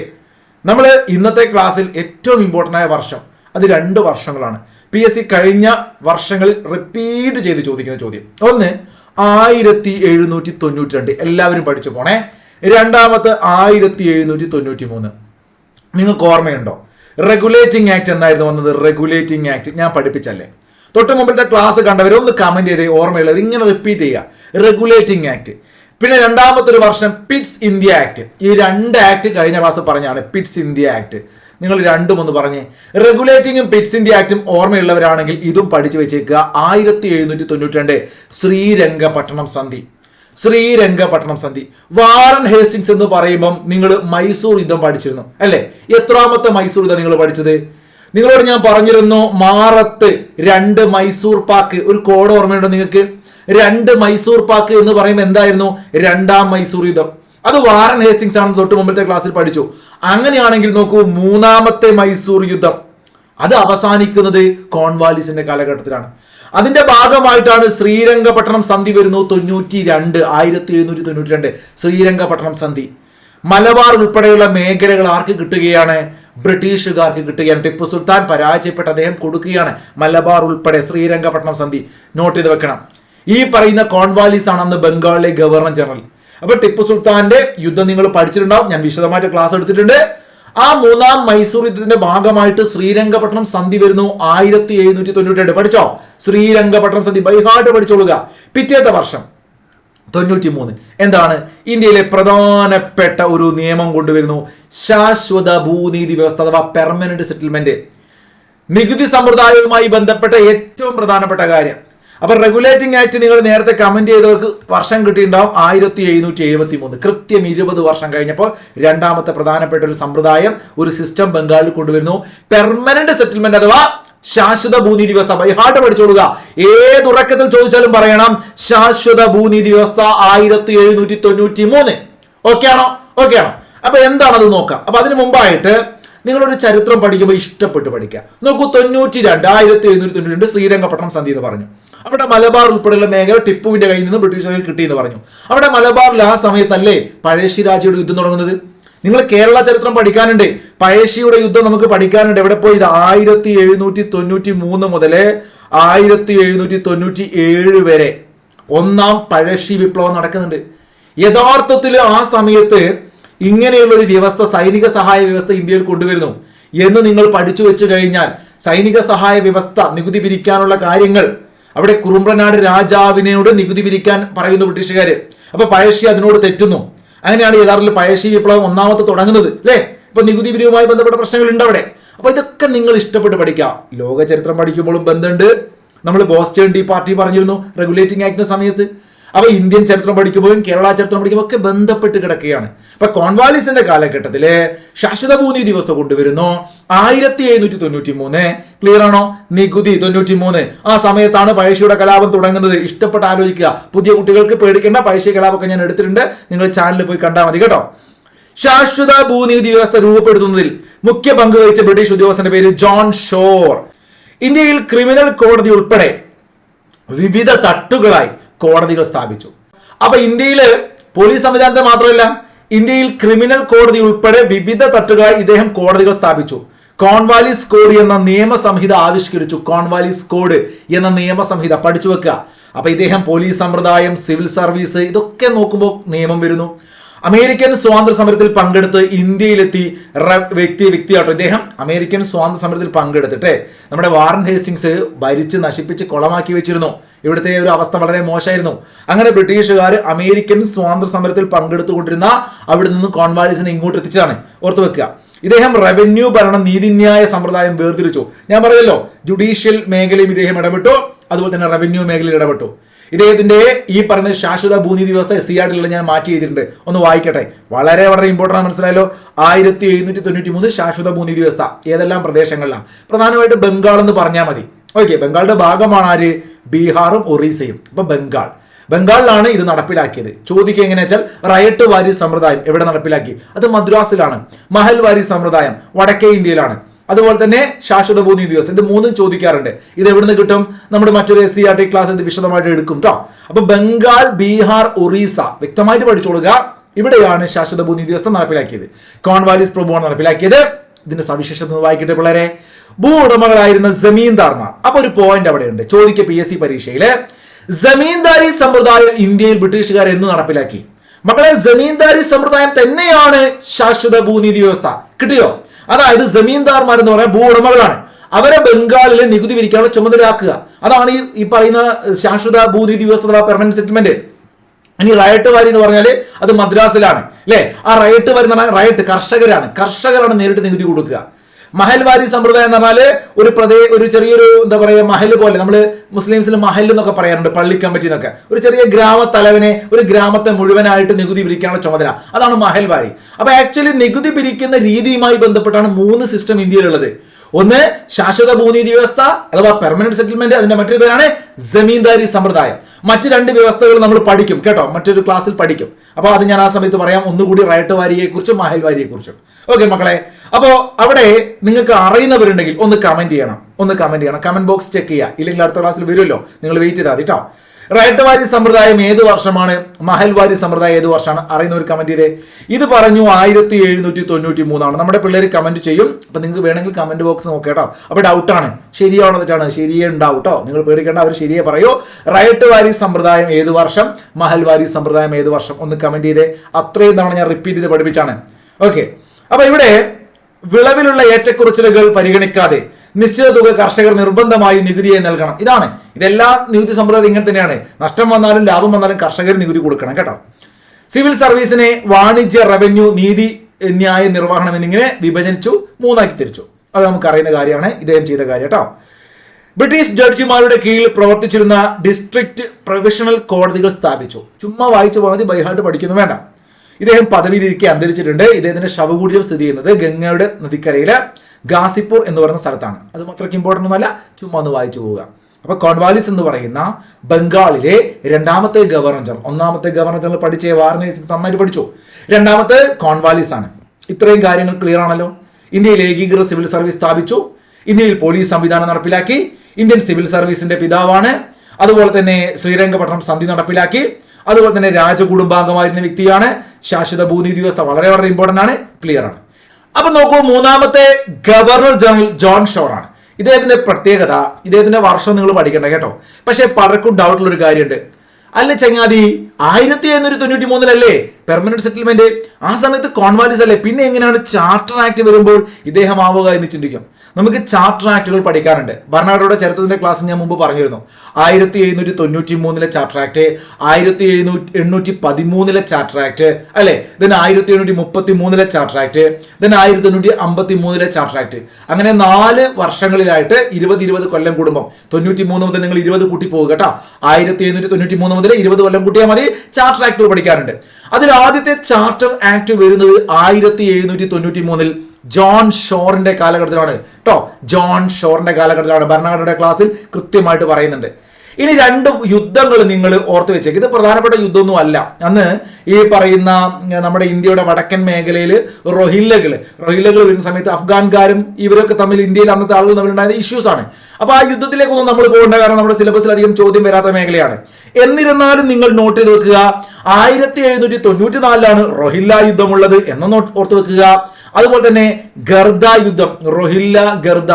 നമ്മൾ ഇന്നത്തെ ക്ലാസ്സിൽ ഏറ്റവും ഇമ്പോർട്ടന്റ് ആയ വർഷം അത് രണ്ട് വർഷങ്ങളാണ്. പി എസ് സി കഴിഞ്ഞ വർഷങ്ങളിൽ റിപ്പീറ്റ് ചെയ്ത് ചോദിക്കുന്ന ചോദ്യം. ഒന്ന് ആയിരത്തി എഴുന്നൂറ്റി തൊണ്ണൂറ്റി രണ്ട് എല്ലാവരും പഠിച്ചു പോണേ. രണ്ടാമത്തെ ആയിരത്തി എഴുന്നൂറ്റി തൊണ്ണൂറ്റി മൂന്ന് നിങ്ങൾക്ക് ഓർമ്മയുണ്ടോ? റെഗുലേറ്റിംഗ് ആക്ട് എന്നായിരുന്നു വന്നത്. റെഗുലേറ്റിംഗ് ആക്ട് ഞാൻ പഠിപ്പിച്ചല്ലേ? തൊട്ട് മുമ്പിലത്തെ ക്ലാസ് കണ്ടവർ ഒന്ന് കമന്റ് ചെയ്ത് ഓർമ്മയുള്ളവർ ഇങ്ങനെ റിപ്പീറ്റ് ചെയ്യുക റെഗുലേറ്റിംഗ് ആക്ട് പിന്നെ രണ്ടാമത്തെ ഒരു വർഷം പിറ്റ്സ് ഇന്ത്യ ആക്ട് ഈ രണ്ട് ആക്ട് കഴിഞ്ഞ ക്ലാസ് പറഞ്ഞാണ് പിറ്റ്സ് ഇന്ത്യ ആക്ട് നിങ്ങൾ രണ്ടും ഒന്ന് പറഞ്ഞേ. റെഗുലേറ്റിംഗും പിറ്റ്സ് ഇന്ത്യ ആക്ടും ഓർമ്മയുള്ളവരാണെങ്കിൽ ഇതും പഠിച്ചു വെച്ചേക്കുക. ആയിരത്തി എഴുന്നൂറ്റി തൊണ്ണൂറ്റി രണ്ട് ശ്രീരംഗപട്ടണം സന്ധി. ശ്രീരംഗപട്ടണം സന്ധി. വാറൻ ഹേസ്റ്റിങ്സ് എന്ന് പറയുമ്പം നിങ്ങൾ മൈസൂർ യുദ്ധം പഠിച്ചിരുന്നു അല്ലേ? എത്രാമത്തെ മൈസൂർ യുദ്ധം നിങ്ങൾ പഠിച്ചത്? നിങ്ങളോട് ഞാൻ പറഞ്ഞിരുന്നു മാറത്ത് രണ്ട് മൈസൂർ പാക്ക്. ഒരു കോഡ് ഓർമ്മയുണ്ടോ നിങ്ങൾക്ക്? രണ്ട് മൈസൂർ പാക്ക് എന്ന് പറയുമ്പോൾ എന്തായിരുന്നു? രണ്ടാം മൈസൂർ യുദ്ധം. അത് വാറൻ ഹേസ്റ്റിങ്സ് ആണെന്ന് തൊട്ട് മുമ്പത്തെ ക്ലാസ്സിൽ പഠിച്ചു. അങ്ങനെയാണെങ്കിൽ നോക്കൂ മൂന്നാമത്തെ മൈസൂർ യുദ്ധം. അത് അവസാനിക്കുന്നത് കോൺവാലിസിന്റെ കാലഘട്ടത്തിലാണ്. അതിന്റെ ഭാഗമായിട്ടാണ് ശ്രീരംഗപട്ടണം സന്ധി വരുന്നു തൊണ്ണൂറ്റി രണ്ട് ആയിരത്തി എഴുന്നൂറ്റി തൊണ്ണൂറ്റി രണ്ട് ശ്രീരംഗപട്ടണം സന്ധി. മലബാർ ഉൾപ്പെടെയുള്ള മേഖലകൾ ആർക്ക് കിട്ടുകയാണ്? ബ്രിട്ടീഷുകാർക്ക് കിട്ടുകയാണ്. ടിപ്പു സുൽത്താൻ പരാജയപ്പെട്ട അദ്ദേഹം കൊടുക്കുകയാണ് മലബാർ ഉൾപ്പെടെ ശ്രീരംഗപട്ടണം സന്ധി. നോട്ട് ചെയ്ത് വെക്കണം. ഈ പറയുന്ന കോൺവാലിസ് ആണ് അന്ന് ബംഗാളിലെ ഗവർണർ ജനറൽ. അപ്പൊ ടിപ്പു സുൽത്താന്റെ യുദ്ധം നിങ്ങൾ പഠിച്ചിട്ടുണ്ടാവും. ഞാൻ വിശദമായിട്ട് ക്ലാസ് എടുത്തിട്ടുണ്ട്. ആ മൂന്നാം മൈസൂർ യുദ്ധത്തിന്റെ ഭാഗമായിട്ട് ശ്രീരംഗപട്ടണം സന്ധി വരുന്നു. ആയിരത്തി എഴുന്നൂറ്റി തൊണ്ണൂറ്റി രണ്ട് പഠിച്ചോ? ശ്രീരംഗപട്ടണം സന്ധി ബൈഹാട്ട് പഠിച്ചോളുക. പിറ്റേത്തെ വർഷം തൊണ്ണൂറ്റി മൂന്ന് എന്താണ്? ഇന്ത്യയിലെ പ്രധാനപ്പെട്ട ഒരു നിയമം കൊണ്ടുവരുന്നു. ശാശ്വത ഭൂനീതി വ്യവസ്ഥ അഥവാ പെർമനന്റ് സെറ്റിൽമെന്റ് നികുതി സമ്പ്രദായവുമായി ബന്ധപ്പെട്ട ഏറ്റവും പ്രധാനപ്പെട്ട കാര്യം. അപ്പൊ റെഗുലേറ്റിംഗ് ആക്ട് നിങ്ങൾ നേരത്തെ കമന്റ് ചെയ്തവർക്ക് വർഷം കിട്ടിയിട്ടുണ്ടാവും ആയിരത്തി എഴുന്നൂറ്റി എഴുപത്തി മൂന്ന് കൃത്യം ഇരുപത് വർഷം കഴിഞ്ഞപ്പോൾ രണ്ടാമത്തെ പ്രധാനപ്പെട്ട ഒരു സമ്പ്രദായം ഒരു സിസ്റ്റം ബംഗാളിൽ കൊണ്ടുവരുന്നു. പെർമനന്റ് സെറ്റിൽമെന്റ് അഥവാ ശാശ്വത ഭൂനീതി വ്യവസ്ഥ. ബൈഹാട്ട് പഠിച്ചോളുക. ഏത് ഉറക്കത്തിൽ ചോദിച്ചാലും പറയണം ശാശ്വത ഭൂനീതി വ്യവസ്ഥ ആയിരത്തി എഴുന്നൂറ്റി തൊണ്ണൂറ്റി മൂന്ന് ഓക്കെ ആണോ? ഓക്കെ ആണോ? അപ്പൊ എന്താണത് നോക്കാം. അപ്പൊ അതിന് മുമ്പായിട്ട് നിങ്ങളൊരു ചരിത്രം പഠിക്കുമ്പോൾ ഇഷ്ടപ്പെട്ട് പഠിക്കുക. നോക്കൂ തൊണ്ണൂറ്റി രണ്ട് ആയിരത്തി എഴുന്നൂറ്റി തൊണ്ണൂറ്റി രണ്ട് ശ്രീരംഗപട്ടണം സന്ധി എന്ന് പറഞ്ഞു. അവിടെ മലബാർ ഉൾപ്പെടെയുള്ള മേഖല ടിപ്പുവിന്റെ കയ്യിൽ നിന്ന് ബ്രിട്ടീഷുകാർക്ക് കിട്ടിയെന്ന് പറഞ്ഞു. അവിടെ മലബാറിൽ ആ സമയത്തല്ലേ പഴശ്ശിരാജയുടെ യുദ്ധം തുടങ്ങുന്നത്? നിങ്ങൾ കേരള ചരിത്രം പഠിക്കാനുണ്ട്. പഴശ്ശിയുടെ യുദ്ധം നമുക്ക് പഠിക്കാനുണ്ട്. എവിടെ പോയി? ഇത് ആയിരത്തി എഴുന്നൂറ്റി തൊണ്ണൂറ്റി മൂന്ന് മുതൽ ആയിരത്തി എഴുന്നൂറ്റി തൊണ്ണൂറ്റി ഏഴ് വരെ ഒന്നാം പഴശ്ശി വിപ്ലവം നടക്കുന്നുണ്ട്. യഥാർത്ഥത്തിൽ ആ സമയത്ത് ഇങ്ങനെയുള്ള ഒരു വ്യവസ്ഥ സൈനിക സഹായ വ്യവസ്ഥ ഇന്ത്യയിൽ കൊണ്ടുവരുന്നു എന്ന് നിങ്ങൾ പഠിച്ചു വെച്ച് കഴിഞ്ഞാൽ സൈനിക സഹായ വ്യവസ്ഥ നികുതി പിരിക്കാനുള്ള കാര്യങ്ങൾ അവിടെ കുറുമ്പനാട് രാജാവിനോട് നികുതി പിരിക്കാൻ പറയുന്നു ബ്രിട്ടീഷുകാര്. അപ്പൊ പഴശ്ശി അതിനോട് തെറ്റുന്നു. അങ്ങനെയാണ് യഥാർത്ഥത്തിൽ പഴശ്ശി വിപ്ലവം ഒന്നാമത്തെ തുടങ്ങുന്നത് അല്ലേ? ഇപ്പൊ നികുതി പിരിവുമായി ബന്ധപ്പെട്ട പ്രശ്നങ്ങൾ ഉണ്ട് അവിടെ. അപ്പൊ ഇതൊക്കെ നിങ്ങൾ ഇഷ്ടപ്പെട്ട് പഠിക്കാം ലോക ചരിത്രം പഠിക്കുമ്പോഴും ബന്ധമുണ്ട്. നമ്മൾ ബോസ്റ്റേൺ ഡി പാർട്ടി പറഞ്ഞിരുന്നു റെഗുലേറ്റിംഗ് ആക്ടിന്റെ സമയത്ത്. അപ്പൊ ഇന്ത്യൻ ചരിത്രം പഠിക്കുമ്പോഴും കേരള ചരിത്രം പഠിക്കുമ്പോൾ ഒക്കെ ബന്ധപ്പെട്ട് കിടക്കുകയാണ്. ഇപ്പൊ കോൺവാലിസിന്റെ കാലഘട്ടത്തിൽ ശാശ്വത ഭൂനി ദിവസം കൊണ്ടുവരുന്നു. ആയിരത്തി എഴുന്നൂറ്റി തൊണ്ണൂറ്റി മൂന്ന് ക്ലിയർ ആണോ? നികുതി തൊണ്ണൂറ്റി മൂന്ന് ആ സമയത്താണ് പഴശ്ശിയുടെ കലാപം തുടങ്ങുന്നത്. ഇഷ്ടപ്പെട്ട് ആലോചിക്കുക. പുതിയ കുട്ടികൾക്ക് പേടിക്കേണ്ട. പഴശ്ശി കലാപമൊക്കെ ഞാൻ എടുത്തിട്ടുണ്ട്. നിങ്ങൾ ചാനലിൽ പോയി കണ്ടാൽ മതി കേട്ടോ. ശാശ്വത ഭൂനികുതി വ്യവസ്ഥ രൂപപ്പെടുത്തുന്നതിൽ മുഖ്യ പങ്ക് വഹിച്ച ബ്രിട്ടീഷ് ഉദ്യോഗസ്ഥന്റെ പേര് ജോൺ ഷോർ. ഇന്ത്യയിൽ ക്രിമിനൽ കോടതി ഉൾപ്പെടെ വിവിധ തട്ടുകളായി കോടതികൾ സ്ഥാപിച്ചു. അപ്പൊ ഇന്ത്യയിൽ പോലീസ് സംവിധാനത്തെ മാത്രമല്ല ഇന്ത്യയിൽ ക്രിമിനൽ കോടതി ഉൾപ്പെടെ വിവിധ തട്ടുകളായി ഇദ്ദേഹം കോടതികൾ സ്ഥാപിച്ചു. കോൺവാലിസ് കോഡ് എന്ന നിയമസംഹിത ആവിഷ്കരിച്ചു. കോൺവാലിസ് കോഡ് എന്ന നിയമസംഹിത പഠിച്ചു വെക്കുക. അപ്പൊ ഇദ്ദേഹം പോലീസ് സമ്പ്രദായം സിവിൽ സർവീസ് ഇതൊക്കെ നോക്കുമ്പോൾ നിയമം വരുന്നു. അമേരിക്കൻ സ്വാതന്ത്ര്യ സമരത്തിൽ പങ്കെടുത്ത് ഇന്ത്യയിലെത്തി വ്യക്തി വ്യക്തിയാട്ടോ. ഇദ്ദേഹം അമേരിക്കൻ സ്വാതന്ത്ര്യ സമരത്തിൽ പങ്കെടുത്തിട്ട് നമ്മുടെ വാറൻ ഹേസ്റ്റിങ്സ് ഭരിച്ച് നശിപ്പിച്ച് കൊളമാക്കി വെച്ചിരുന്നു. ഇവിടുത്തെ ഒരു അവസ്ഥ വളരെ മോശമായിരുന്നു. അങ്ങനെ ബ്രിട്ടീഷുകാർ അമേരിക്കൻ സ്വാതന്ത്ര്യ സമരത്തിൽ പങ്കെടുത്തുകൊണ്ടിരുന്ന അവിടെ നിന്ന് കോൺവാലിസിനെ ഇങ്ങോട്ട് എത്തിച്ചതാണ് ഓർത്തു വെക്കുക. ഇദ്ദേഹം റവന്യൂ ഭരണ നീതിന്യായ സമ്പ്രദായം വേർതിരിച്ചു. ഞാൻ പറയല്ലോ ജുഡീഷ്യൽ മേഖലയും ഇദ്ദേഹം ഇടപെട്ടു അതുപോലെ തന്നെ റവന്യൂ മേഖലയിൽ ഇടപെട്ടു. ഇദ്ദേഹത്തിന്റെ ഈ പറഞ്ഞ ശാശ്വത ഭൂനീതി വ്യവസ്ഥ എസ് സി ഞാൻ മാറ്റി ചെയ്തിട്ടുണ്ട് ഒന്ന് വായിക്കട്ടെ. വളരെ വളരെ ഇമ്പോർട്ടന്റ് ആണ് മനസ്സിലായല്ലോ? ആയിരത്തി എഴുന്നൂറ്റി തൊണ്ണൂറ്റി മൂന്ന് ശാശ്വത ഭൂനീതി വ്യവസ്ഥ. ഏതെല്ലാം പ്രദേശങ്ങളിലാണ്? പ്രധാനമായിട്ട് ബംഗാൾ എന്ന് പറഞ്ഞാൽ മതി. ഓക്കെ ബംഗാളിന്റെ ഭാഗമാണ് ആര്? ബീഹാറും ഒറീസയും. അപ്പൊ ബംഗാൾ. ബംഗാളിലാണ് ഇത് നടപ്പിലാക്കിയത്. ചോദിക്കുക എങ്ങനെയാ വെച്ചാൽ റയട്ട് വാരി സമ്പ്രദായം എവിടെ നടപ്പിലാക്കി? അത് മദ്രാസിലാണ്. മഹൽ വാരി സമ്പ്രദായം വടക്കേ ഇന്ത്യയിലാണ്. അതുപോലെ തന്നെ ശാശ്വത ഭൂനിധി ദിവസം. ഇത് മൂന്നും ചോദിക്കാറുണ്ട്. ഇത് എവിടുന്ന് കിട്ടും? നമ്മുടെ മറ്റൊരു S C R T class ഇത് വിശദമായിട്ട് എടുക്കും കേട്ടോ അപ്പൊ ബംഗാൾ ബീഹാർ ഒറീസ വ്യക്തമായിട്ട് പഠിച്ചോളുക. ഇവിടെയാണ് ശാശ്വത ഭൂമി ദിവസം നടപ്പിലാക്കിയത്. കോൺവാലിസ് പ്രഭുവാണ് നടപ്പിലാക്കിയത്. ഇതിന്റെ സവിശേഷത വായിക്കട്ടെ പിള്ളേരെ. ഭൂ ഉടമകളായിരുന്ന ജമീന്ദാർമാർ. അപ്പൊ ഒരു പോയിന്റ് അവിടെയുണ്ട്. ചോദിക്കുക പി എസ് സി പരീക്ഷയിൽ. ജമീന്ദാരി സമ്പ്രദായം ഇന്ത്യയിൽ ബ്രിട്ടീഷുകാർ എന്ന് നടപ്പിലാക്കി. മക്കളെ ജമീന്ദാരി സമ്പ്രദായം തന്നെയാണ് ശാശ്വത ഭൂനീതി വ്യവസ്ഥ കിട്ടിയോ? അതായത് ജമീന്ദാർമാർ എന്ന് പറയാൻ ഭൂ ഉടമകളാണ് അവരെ ബംഗാളിലെ നികുതി പിരിക്കാനുള്ള ചുമതലയാക്കുക. അതാണ് ഈ പറയുന്ന ശാശ്വത ഭൂനിധി വ്യവസ്ഥ പെർമനന്റ് സെറ്റിൽമെന്റ് ഇനി റയട്ട് വാരി എന്ന് പറഞ്ഞാൽ അത് മദ്രാസിലാണ്. അല്ലെ ആ റയട്ട് വാരി എന്ന് പറഞ്ഞാൽ റയട്ട് കർഷകരാണ്. കർഷകരാണ് നേരിട്ട് നികുതി കൊടുക്കുക. മഹൽവാരി സമ്പ്രദായം എന്ന് പറഞ്ഞാൽ ഒരു പ്രദേ ഒരു ചെറിയൊരു എന്താ പറയുക മഹൽ പോലെ. നമ്മൾ മുസ്ലിംസിൽ മഹൽ എന്നൊക്കെ പറയാറുണ്ട് പള്ളി കമ്മിറ്റി എന്നൊക്കെ. ഒരു ചെറിയ ഗ്രാമ തലവനെ ഒരു ഗ്രാമത്തെ മുഴുവനായിട്ട് നികുതി പിരിക്കാനുള്ള ചുമതല. അതാണ് മഹൽവാരി. അപ്പൊ ആക്ച്വലി നികുതി പിരിക്കുന്ന രീതിയുമായി ബന്ധപ്പെട്ടാണ് മൂന്ന് സിസ്റ്റം ഇന്ത്യയിലുള്ളത്. ഒന്ന് ശാശ്വത ഭൂനീതി വ്യവസ്ഥ അഥവാ പെർമനന്റ് സെറ്റിൽമെന്റ് അതിന്റെ മറ്റൊരു പേരാണ് ജമീന്ദാരി സമ്പ്രദായം. മറ്റ് രണ്ട് വ്യവസ്ഥകൾ നമ്മൾ പഠിക്കും കേട്ടോ? മറ്റൊരു ക്ലാസ്സിൽ പഠിക്കും. അപ്പൊ അത് ഞാൻ ആ സമയത്ത് പറയാം. ഒന്നുകൂടി റൈറ്റ് വാരിയെ കുറിച്ചും മഹൽ വാരിയെ കുറിച്ചും ഓക്കെ മക്കളെ. അപ്പോ അവിടെ നിങ്ങൾക്ക് അറിയുന്നവരുണ്ടെങ്കിൽ ഒന്ന് കമന്റ് ചെയ്യണം. ഒന്ന് കമന്റ് ചെയ്യണം. കമന്റ് ബോക്സ് ചെക്ക് ചെയ്യുക. ഇല്ലെങ്കിൽ അടുത്ത ക്ലാസ്സിൽ വരുമല്ലോ. നിങ്ങൾ വെയിറ്റ് ചെയ്താൽ മതി കേട്ടോ? റൈറ്റ് വാരി സമ്പ്രദായം ഏത് വർഷമാണ്? മഹൽവാരി സമ്പ്രദായം ഏത് വർഷമാണ്? അറിയുന്നവർ കമന്റ് ചെയ്തേ ഇത്. പറഞ്ഞു ആയിരത്തി എഴുന്നൂറ്റി തൊണ്ണൂറ്റി മൂന്നാണ്. നമ്മുടെ പിള്ളേർ കമന്റ് ചെയ്യും. അപ്പൊ നിങ്ങൾക്ക് വേണമെങ്കിൽ കമന്റ് ബോക്സ് നോക്കേട്ടോ അപ്പൊ ഡൗട്ടാണ് ശരിയാണോ തെറ്റാണ്? ശരിയേ ഉണ്ടാവും കേട്ടോ നിങ്ങൾ പേടിക്കേണ്ട അവർ ശരിയെ പറയൂ. റൈറ്റ് വാരി സമ്പ്രദായം ഏത് വർഷം? മഹൽവാരി സമ്പ്രദായം ഏത് വർഷം? ഒന്ന് കമന്റ് ചെയ്തേ. അത്രയും തവണ ഞാൻ റിപ്പീറ്റ് ചെയ്ത് പഠിപ്പിച്ചാണ്. ഓക്കെ അപ്പൊ ഇവിടെ വിളവിലുള്ള ഏറ്റക്കുറച്ചിലുകൾ പരിഗണിക്കാതെ നിശ്ചിത തുക കർഷകർ നിർബന്ധമായും നികുതിയായി നൽകണം. ഇതാണ്. ഇതെല്ലാ നികുതി സമ്പ്രദായം ഇങ്ങനെ തന്നെയാണ്. നഷ്ടം വന്നാലും ലാഭം വന്നാലും കർഷകർ നികുതി കൊടുക്കണം കേട്ടോ. സിവിൽ സർവീസിനെ വാണിജ്യ റവന്യൂ നീതി ന്യായ നിർവഹണം എന്നിങ്ങനെ വിഭജിച്ചു മൂന്നാക്കി തിരിച്ചു. അത് നമുക്കറിയുന്ന കാര്യമാണ്. ഇദ്ദേഹം ചെയ്ത കാര്യം കേട്ടോ. ബ്രിട്ടീഷ് ജഡ്ജിമാരുടെ കീഴിൽ പ്രവർത്തിച്ചിരുന്ന ഡിസ്ട്രിക്ട് പ്രൊവിഷണൽ കോടതികൾ സ്ഥാപിച്ചു. ചുമ്മാ വായിച്ചു പോകുന്നത് ബൈഹാർട്ട് പഠിക്കുന്നു വേണ്ട. ഇദ്ദേഹം പദവിയിലിരിക്കെ അന്തരിച്ചിട്ടുണ്ട്. ഇദ്ദേഹത്തിന്റെ ശവകൂടിയം സ്ഥിതി ചെയ്യുന്നത് ഗംഗയുടെ നദിക്കരയിലെ. ഗാസിപ്പൂർ എന്ന് പറയുന്ന സ്ഥലത്താണ്. അത് അത്രയ്ക്ക് ഇമ്പോർട്ടന്റ് ഒന്നുമല്ല ചുമ്മാ ഒന്ന് വായിച്ചു പോവുക. അപ്പൊ കോൺവാലിസ് എന്ന് പറയുന്ന ബംഗാളിലെ രണ്ടാമത്തെ ഗവർണർ ജനറൽ ഒന്നാമത്തെ ഗവർണർ ജനറൽ പഠിച്ച വാറിനെ നന്നായിട്ട് പഠിച്ചു. രണ്ടാമത്തെ കോൺവാലിസ് ആണ്. ഇത്രയും കാര്യങ്ങൾ ക്ലിയർ ആണല്ലോ. ഇന്ത്യയിൽ ഏകീകൃത സിവിൽ സർവീസ് സ്ഥാപിച്ചു. ഇന്ത്യയിൽ പോലീസ് സംവിധാനം നടപ്പിലാക്കി. ഇന്ത്യൻ സിവിൽ സർവീസിന്റെ പിതാവാണ്. അതുപോലെ തന്നെ ശ്രീരംഗപട്ടണം സന്ധി നടപ്പിലാക്കി. അതുപോലെ തന്നെ രാജകുടുംബാംഗമായിരുന്ന വ്യക്തിയാണ്. ശാശ്വത ഭൂനിധി വ്യവസ്ഥ വളരെ വളരെ ഇമ്പോർട്ടന്റ് ആണ്. ക്ലിയർ ആണ്. അപ്പൊ നോക്കൂ മൂന്നാമത്തെ ഗവർണർ ജനറൽ ജോൺ ഷോർ ആണ് ഇദ്ദേഹത്തിന്റെ പ്രത്യേകത ഇദ്ദേഹത്തിന്റെ വർഷം നിങ്ങൾ പഠിക്കണ്ട കേട്ടോ. പക്ഷെ പലർക്കും ഡൗട്ടുള്ള ഒരു കാര്യമുണ്ട്. അല്ല ചങ്ങാതി ആയിരത്തി എഴുന്നൂറ്റി തൊണ്ണൂറ്റി മൂന്നിലല്ലേ? പെർമനന്റ് സെറ്റിൽമെന്റ് ആ സമയത്ത് കോൺവാലിസ് അല്ലേ? പിന്നെ എങ്ങനെയാണ് ചാർട്ടർ ആക്ട് വരുമ്പോൾ ഇദ്ദേഹം ആവുക എന്ന് ചിന്തിക്കും. നമുക്ക് ചാർട്ടർ ആക്ടുകൾ പഠിക്കാറുണ്ട്. ഭരണഘടനയുടെ ചരിത്രത്തിന്റെ ക്ലാസ് ഞാൻ മുമ്പ് പറഞ്ഞിരുന്നു. ആയിരത്തി എഴുന്നൂറ്റി തൊണ്ണൂറ്റി മൂന്നിലെ ചാർട്ടർ ആക്ട് ആയിരത്തി എഴുന്നൂറ്റി എണ്ണൂറ്റി പതിമൂന്നിലെ ചാർട്ടർ ആക്ട് അല്ലെ? ദെൻ ആയിരത്തി എണ്ണൂറ്റി മുപ്പത്തി മൂന്നിലെ ചാർട്ടർ ആക്ട് ദെൻ ആയിരത്തി എണ്ണൂറ്റി അമ്പത്തി മൂന്നിലെ ചാർട്ടർ ആക്ട് അങ്ങനെ നാല് വർഷങ്ങളിലായിട്ട് ഇരുപത് ഇരുപത് കൊല്ലം കുടുംബം തൊണ്ണൂറ്റി മൂന്ന് മുതൽ നിങ്ങൾ ഇരുപത് കൂട്ടി പോകുക കേട്ടോ. ആയിരത്തി എഴുന്നൂറ്റി തൊണ്ണൂറ്റി മൂന്ന് മുതൽ ഇരുപത് കൊല്ലം കൂട്ടിയാൽ മതി. ചാർട്ടർ ആക്ട് പഠിക്കാറുണ്ട്. അതിൽ ആദ്യത്തെ ചാർട്ടർ ആക്ട് വരുന്നത് ആയിരത്തി എഴുന്നൂറ്റി തൊണ്ണൂറ്റി മൂന്നിൽ ജോൺ ഷോറിന്റെ കാലഘട്ടത്തിലാണ്. കേട്ടോ ജോൺ ഷോറിന്റെ കാലഘട്ടത്തിലാണ്. ഭരണഘടനയുടെ ക്ലാസ്സിൽ കൃത്യമായിട്ട് പറയുന്നുണ്ട്. ഇനി രണ്ട് യുദ്ധങ്ങൾ നിങ്ങൾ ഓർത്തു വെച്ചേക്ക്. ഇത് പ്രധാനപ്പെട്ട യുദ്ധമൊന്നും അല്ല. അന്ന് ഈ പറയുന്ന നമ്മുടെ ഇന്ത്യയുടെ വടക്കൻ മേഖലയിൽ റൊഹില്ലകൾ റൊഹില്ലകൾ വരുന്ന സമയത്ത് അഫ്ഗാൻകാരും ഇവരൊക്കെ തമ്മിൽ ഇന്ത്യയിൽ അന്നത്തെ ആളുകൾ തമ്മിലുണ്ടായ ഇഷ്യൂസ് ആണ്. അപ്പൊ ആ യുദ്ധത്തിലേക്കൊന്നും നമ്മൾ പോകേണ്ട കാരണം നമ്മുടെ സിലബസിൽ അധികം ചോദ്യം വരാത്ത മേഖലയാണ്. എന്നിരുന്നാലും നിങ്ങൾ നോട്ട് ചെയ്ത് വെക്കുക ആയിരത്തി എഴുന്നൂറ്റി തൊണ്ണൂറ്റി നാലിലാണ് റൊഹില്ല യുദ്ധമുള്ളത് എന്ന് ഓർത്ത് വെക്കുക. അതുപോലെ തന്നെ ഗർദ യുദ്ധം റോഹില്ല ഗർദ.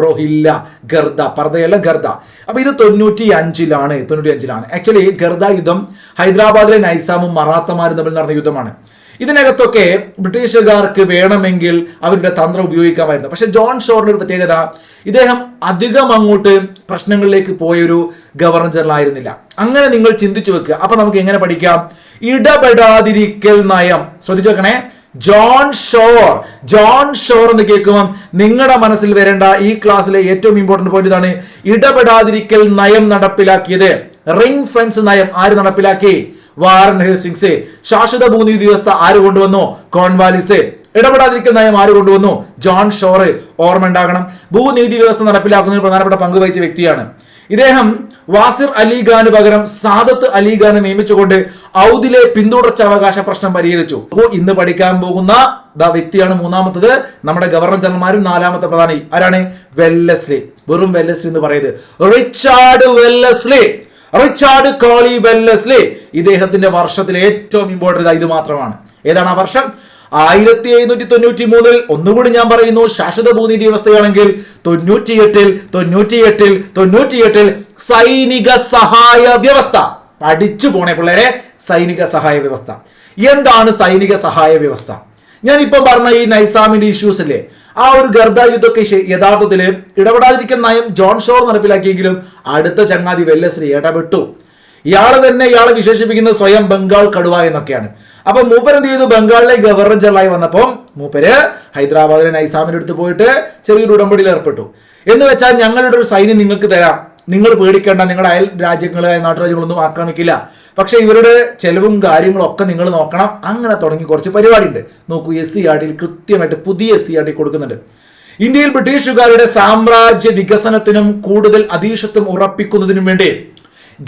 റോഹില്ല ഗർദ പർദയല്ല ഗർദ. അപ്പൊ ഇത് തൊണ്ണൂറ്റി അഞ്ചിലാണ് തൊണ്ണൂറ്റി അഞ്ചിലാണ് ആക്ച്വലി ഗർദ യുദ്ധം ഹൈദരാബാദിലെ നൈസാമും മറാത്തമാരും തമ്മിൽ നടന്ന യുദ്ധമാണ്. ഇതിനകത്തൊക്കെ ബ്രിട്ടീഷുകാർക്ക് വേണമെങ്കിൽ അവരുടെ തന്ത്രം ഉപയോഗിക്കാമായിരുന്നു. പക്ഷെ ജോൺ ഷോറിന്റെ ഒരു പ്രത്യേകത ഇദ്ദേഹം അധികം അങ്ങോട്ട് പ്രശ്നങ്ങളിലേക്ക് പോയൊരു ആയിരുന്നില്ല അങ്ങനെ നിങ്ങൾ ചിന്തിച്ചു വെക്കുക അപ്പൊ നമുക്ക് എങ്ങനെ പഠിക്കാം? ഇടപെടാതിരിക്കൽ നയം. ശ്രദ്ധിച്ചു വെക്കണേ. ജോൺ ഷോർ ജോൺ ഷോർ എന്ന് കേൾക്കുമ്പോൾ നിങ്ങളുടെ മനസ്സിൽ വരേണ്ട ഈ ക്ലാസ്സിലെ ഏറ്റവും ഇമ്പോർട്ടന്റ് പോയിന്റ് ഇതാണ് ഇടപെടാതിരിക്കൽ നയം നടപ്പിലാക്കിയത്. റിംഗ് ഫെൻസ് നയം ആര് നടപ്പിലാക്കി? വാറൻ ഹേസ്റ്റിങ്സ് ശാശ്വത ഭൂമി വ്യവസ്ഥ ആര് കൊണ്ടുവന്നു? കോൺവാലിസ് ഇടപെടാതിരിക്കൽ നയം ആര് കൊണ്ടുവന്നു? ജോൺ ഷോർ ഓർമ്മ ഉണ്ടാകണം ഭൂനീതി വ്യവസ്ഥ നടപ്പിലാക്കുന്നതിൽ പ്രധാനപ്പെട്ട പങ്ക് വഹിച്ച വ്യക്തിയാണ്. ഇദ്ദേഹം വാസിർ അലി ഖാന് പകരം സാദത്ത് അലി ഖാനെ നിയമിച്ചുകൊണ്ട് ഔദിലെ പിന്തുടർച്ചാവകാശ പ്രശ്നം പരിഹരിച്ചു. അപ്പോൾ ഇന്ന് പഠിക്കാൻ പോകുന്ന വ്യക്തിയാണ് മൂന്നാമത്തത്. നമ്മുടെ ഗവർണർ ജനറൽമാരും നാലാമത്തെ പ്രധാനി. ആരാണ്? വെല്ലസ്ലി. വെറും വെല്ലസ്ലി എന്ന് പറയുന്നത് Richard Wellesley. Richard Colley Wellesley. ഇദ്ദേഹത്തിന്റെ വർഷത്തിലെ ഏറ്റവും ഇമ്പോർട്ടന്റ് ഇത് മാത്രമാണ്. ഏതാണ് ആ വർഷം? ആയിരത്തി എഴുന്നൂറ്റി തൊണ്ണൂറ്റി മൂന്നിൽ ഒന്നുകൂടി ഞാൻ പറയുന്നു ശാശ്വത ഭൂനീതി വ്യവസ്ഥയാണെങ്കിൽ തൊണ്ണൂറ്റിയെട്ടിൽ തൊണ്ണൂറ്റിയെട്ടിൽ തൊണ്ണൂറ്റിയെട്ടിൽ സൈനിക സഹായ വ്യവസ്ഥ. പഠിച്ചു പോണേ പിള്ളേരെ സൈനിക സഹായ വ്യവസ്ഥ. എന്താണ് സൈനിക സഹായ വ്യവസ്ഥ? ഇപ്പൊ പറഞ്ഞ ഈ നൈസാമിന്റെ ഇഷ്യൂസ് ഇല്ലേ? ആ ഒരു ഗർദ യുദ്ധമൊക്കെ യഥാർത്ഥത്തിൽ ഇടപെടാതിരിക്കാൻ നയം ജോൺ ഷോർ നടപ്പിലാക്കിയെങ്കിലും അടുത്ത ചങ്ങാതി വെല്ലശ്രീ ഇടപെട്ടു ഇയാൾ തന്നെ ഇയാളെ വിശേഷിപ്പിക്കുന്നത് സ്വയം ബംഗാൾ കടുവ എന്നൊക്കെയാണ്. അപ്പൊ മൂപ്പർ എന്ത് ചെയ്തു? ബംഗാളിലെ ഗവർണർ ജനറലായി വന്നപ്പോൾ മൂപ്പര് ഹൈദരാബാദിലെ നൈസാമിന്റെ അടുത്ത് പോയിട്ട് ചെറിയൊരു ഉടമ്പടിയിൽ ഏർപ്പെട്ടു. എന്ന് വെച്ചാൽ ഞങ്ങളുടെ ഒരു സൈന്യം നിങ്ങൾക്ക് തരാം. നിങ്ങൾ പേടിക്കേണ്ട നിങ്ങളുടെ അയൽ രാജ്യങ്ങൾ നാട്ടുരാജ്യങ്ങളൊന്നും ആക്രമിക്കില്ല. പക്ഷെ ഇവരുടെ ചെലവും കാര്യങ്ങളും ഒക്കെ നിങ്ങൾ നോക്കണം. അങ്ങനെ തുടങ്ങി കുറച്ച് പരിപാടിയുണ്ട്. നോക്കൂ എസ് സി ആർ ടിയിൽ കൃത്യമായിട്ട് പുതിയ എസ് സി ആർ ടി കൊടുക്കുന്നുണ്ട്. ഇന്ത്യയിൽ ബ്രിട്ടീഷുകാരുടെ സാമ്രാജ്യ വികസനത്തിനും കൂടുതൽ അതീശത്വം ഉറപ്പിക്കുന്നതിനും വേണ്ടി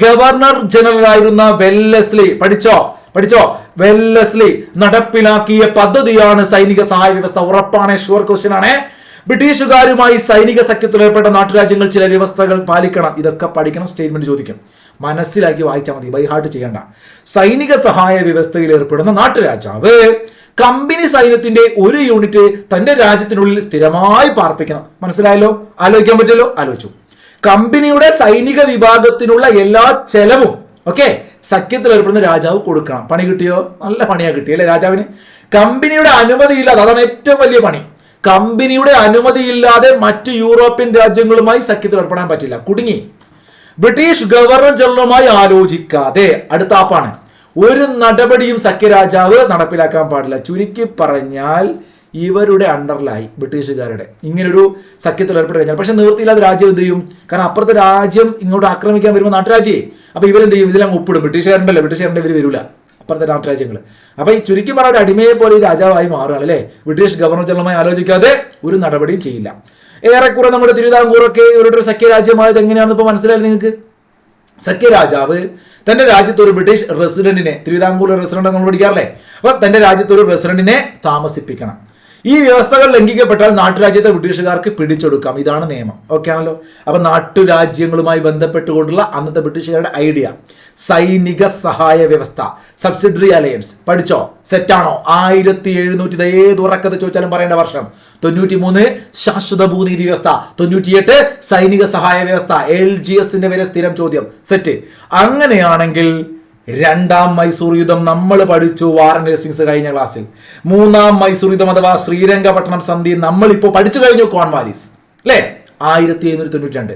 ഗവർണർ ജനറൽ ആയിരുന്ന വെല്ലസ്ലി പഠിച്ചോ? പഠിച്ചോ? വെല്ലസ്ലി നടപ്പിലാക്കിയ പദ്ധതിയാണ് സൈനിക സഹായ വ്യവസ്ഥ. ഉറപ്പാണ് ഷുവർ ക്വസ്റ്റ്യൻ ആണ്. ബ്രിട്ടീഷുകാരുമായി സൈനിക സഖ്യത്തിൽ ഏർപ്പെട്ട നാട്ടുരാജ്യങ്ങൾ ചില വ്യവസ്ഥകൾ പാലിക്കണം. ഇതൊക്കെ പഠിക്കണം സ്റ്റേറ്റ്മെന്റ് ചോദിക്കും. മനസ്സിലാക്കി വായിച്ചാൽ മതി ബൈ ഹാർട്ട് ചെയ്യണ്ട. സൈനിക സഹായ വ്യവസ്ഥയിൽ ഏർപ്പെടുന്ന നാട്ടുരാജാവ് കമ്പനി സൈന്യത്തിന്റെ ഒരു യൂണിറ്റ് തന്റെ രാജ്യത്തിനുള്ളിൽ സ്ഥിരമായി പാർപ്പിക്കണം. മനസ്സിലായല്ലോ? ആലോചിക്കാൻ പറ്റുമല്ലോ ആലോചിച്ചു. കമ്പനിയുടെ സൈനിക വിഭാഗത്തിനുള്ള എല്ലാ ചെലവും ഓക്കെ സഖ്യത്തിൽ ഏർപ്പെടുന്ന രാജാവ് കൊടുക്കണം. പണി കിട്ടിയോ? നല്ല പണിയാ കിട്ടിയല്ലേ രാജാവിന്? കമ്പനിയുടെ അനുമതിയില്ലാതെ അതാണ് ഏറ്റവും വലിയ പണി. കമ്പനിയുടെ അനുമതിയില്ലാതെ മറ്റ് യൂറോപ്യൻ രാജ്യങ്ങളുമായി സഖ്യത്തിൽ ഏർപ്പെടാൻ പറ്റില്ല. കുടുങ്ങി. ബ്രിട്ടീഷ് ഗവർണർ ജനറലുമായി ആലോചിക്കാതെ അടുത്ത ആപ്പാണ്. ഒരു നടപടിയും സഖ്യരാജാവ് നടപ്പിലാക്കാൻ പാടില്ല. ചുരുക്കി പറഞ്ഞാൽ ഇവരുടെ അണ്ടറിലായി ബ്രിട്ടീഷുകാരുടെ. ഇങ്ങനൊരു സഖ്യത്തിൽ ഏർപ്പെട്ട് കഴിഞ്ഞാൽ പക്ഷെ നിവൃത്തിയില്ലാതെ രാജ്യം എന്ത് ചെയ്യും? കാരണം അപ്പുറത്തെ രാജ്യം ഇങ്ങോട്ട് ആക്രമിക്കാൻ വരുമ്പോൾ നാട്ടുരാജ്യേ. അപ്പൊ ഇവരെന്ത് ചെയ്യും ഇതിലങ്ങ് ഒപ്പിടും. ബ്രിട്ടീഷുകാരുണ്ടല്ലോ. ബ്രിട്ടീഷുകാരുടെ ഇവർ വരില്ല അപ്പുറത്തെ നാട്ടുരാജ്യങ്ങൾ അപ്പൊ ഈ ചുരുക്കി പറഞ്ഞ ഒരു അടിമയെ പോലെ രാജാവായി മാറുകയാണ് അല്ലേ? ബ്രിട്ടീഷ് ഗവർണർ ജനറലുമായി ആലോചിക്കാതെ ഒരു നടപടിയും ചെയ്യില്ല. ഏറെക്കുറെ നമ്മുടെ തിരുവിതാംകൂറൊക്കെ ഇവരുടെ ഒരു സഖ്യരാജ്യമായത് എങ്ങനെയാണെന്ന് ഇപ്പൊ മനസ്സിലായി നിങ്ങൾക്ക്? സഖ്യരാജാവ് തന്റെ രാജ്യത്ത് ഒരു ബ്രിട്ടീഷ് റെസിഡന്റിനെ തിരുവിതാംകൂർ റെസിഡന്റ് നമ്മൾ പഠിക്കാറില്ലേ? അപ്പൊ തന്റെ രാജ്യത്ത് ഒരു റെസിഡന്റിനെ താമസിപ്പിക്കണം. ഈ വ്യവസ്ഥകൾ ലംഘിക്കപ്പെട്ടാൽ നാട്ടുരാജ്യത്തെ ബ്രിട്ടീഷുകാർക്ക് പിടിച്ചെടുക്കാം. ഇതാണ് നിയമം. ഓക്കെ ആണല്ലോ? അപ്പൊ നാട്ടുരാജ്യങ്ങളുമായി ബന്ധപ്പെട്ടുകൊണ്ടുള്ള അന്നത്തെ ബ്രിട്ടീഷുകാരുടെ ഐഡിയ. സൈനിക സഹായ വ്യവസ്ഥ സബ്സിഡറി അലയൻസ് പഠിച്ചോ? സെറ്റാണോ ആയിരത്തി എഴുന്നൂറ്റി ഏത് ഉറക്കത്തെ ചോദിച്ചാലും പറയേണ്ട വർഷം? തൊണ്ണൂറ്റി മൂന്ന് ശാശ്വത ഭൂനീതി വ്യവസ്ഥ. തൊണ്ണൂറ്റിയെട്ട് സൈനിക സഹായ വ്യവസ്ഥ. എൽ ജി എസിന്റെ വരെ സ്ഥിരം ചോദ്യം. സെറ്റ് അങ്ങനെയാണെങ്കിൽ രണ്ടാം മൈസൂർ യുദ്ധം നമ്മൾ പഠിച്ചു. വാറൻ നഴ്സിംഗ്സ് കഴിഞ്ഞ ക്ലാസ്സിൽ മൂന്നാം മൈസൂർ യുദ്ധം അഥവാ ശ്രീരംഗപട്ടണം സന്ധി നമ്മൾ ഇപ്പോൾ പഠിച്ചു കഴിഞ്ഞു കോൺവാലിസ്. അല്ലേ? ആയിരത്തി എഴുന്നൂറ്റി തൊണ്ണൂറ്റി രണ്ട്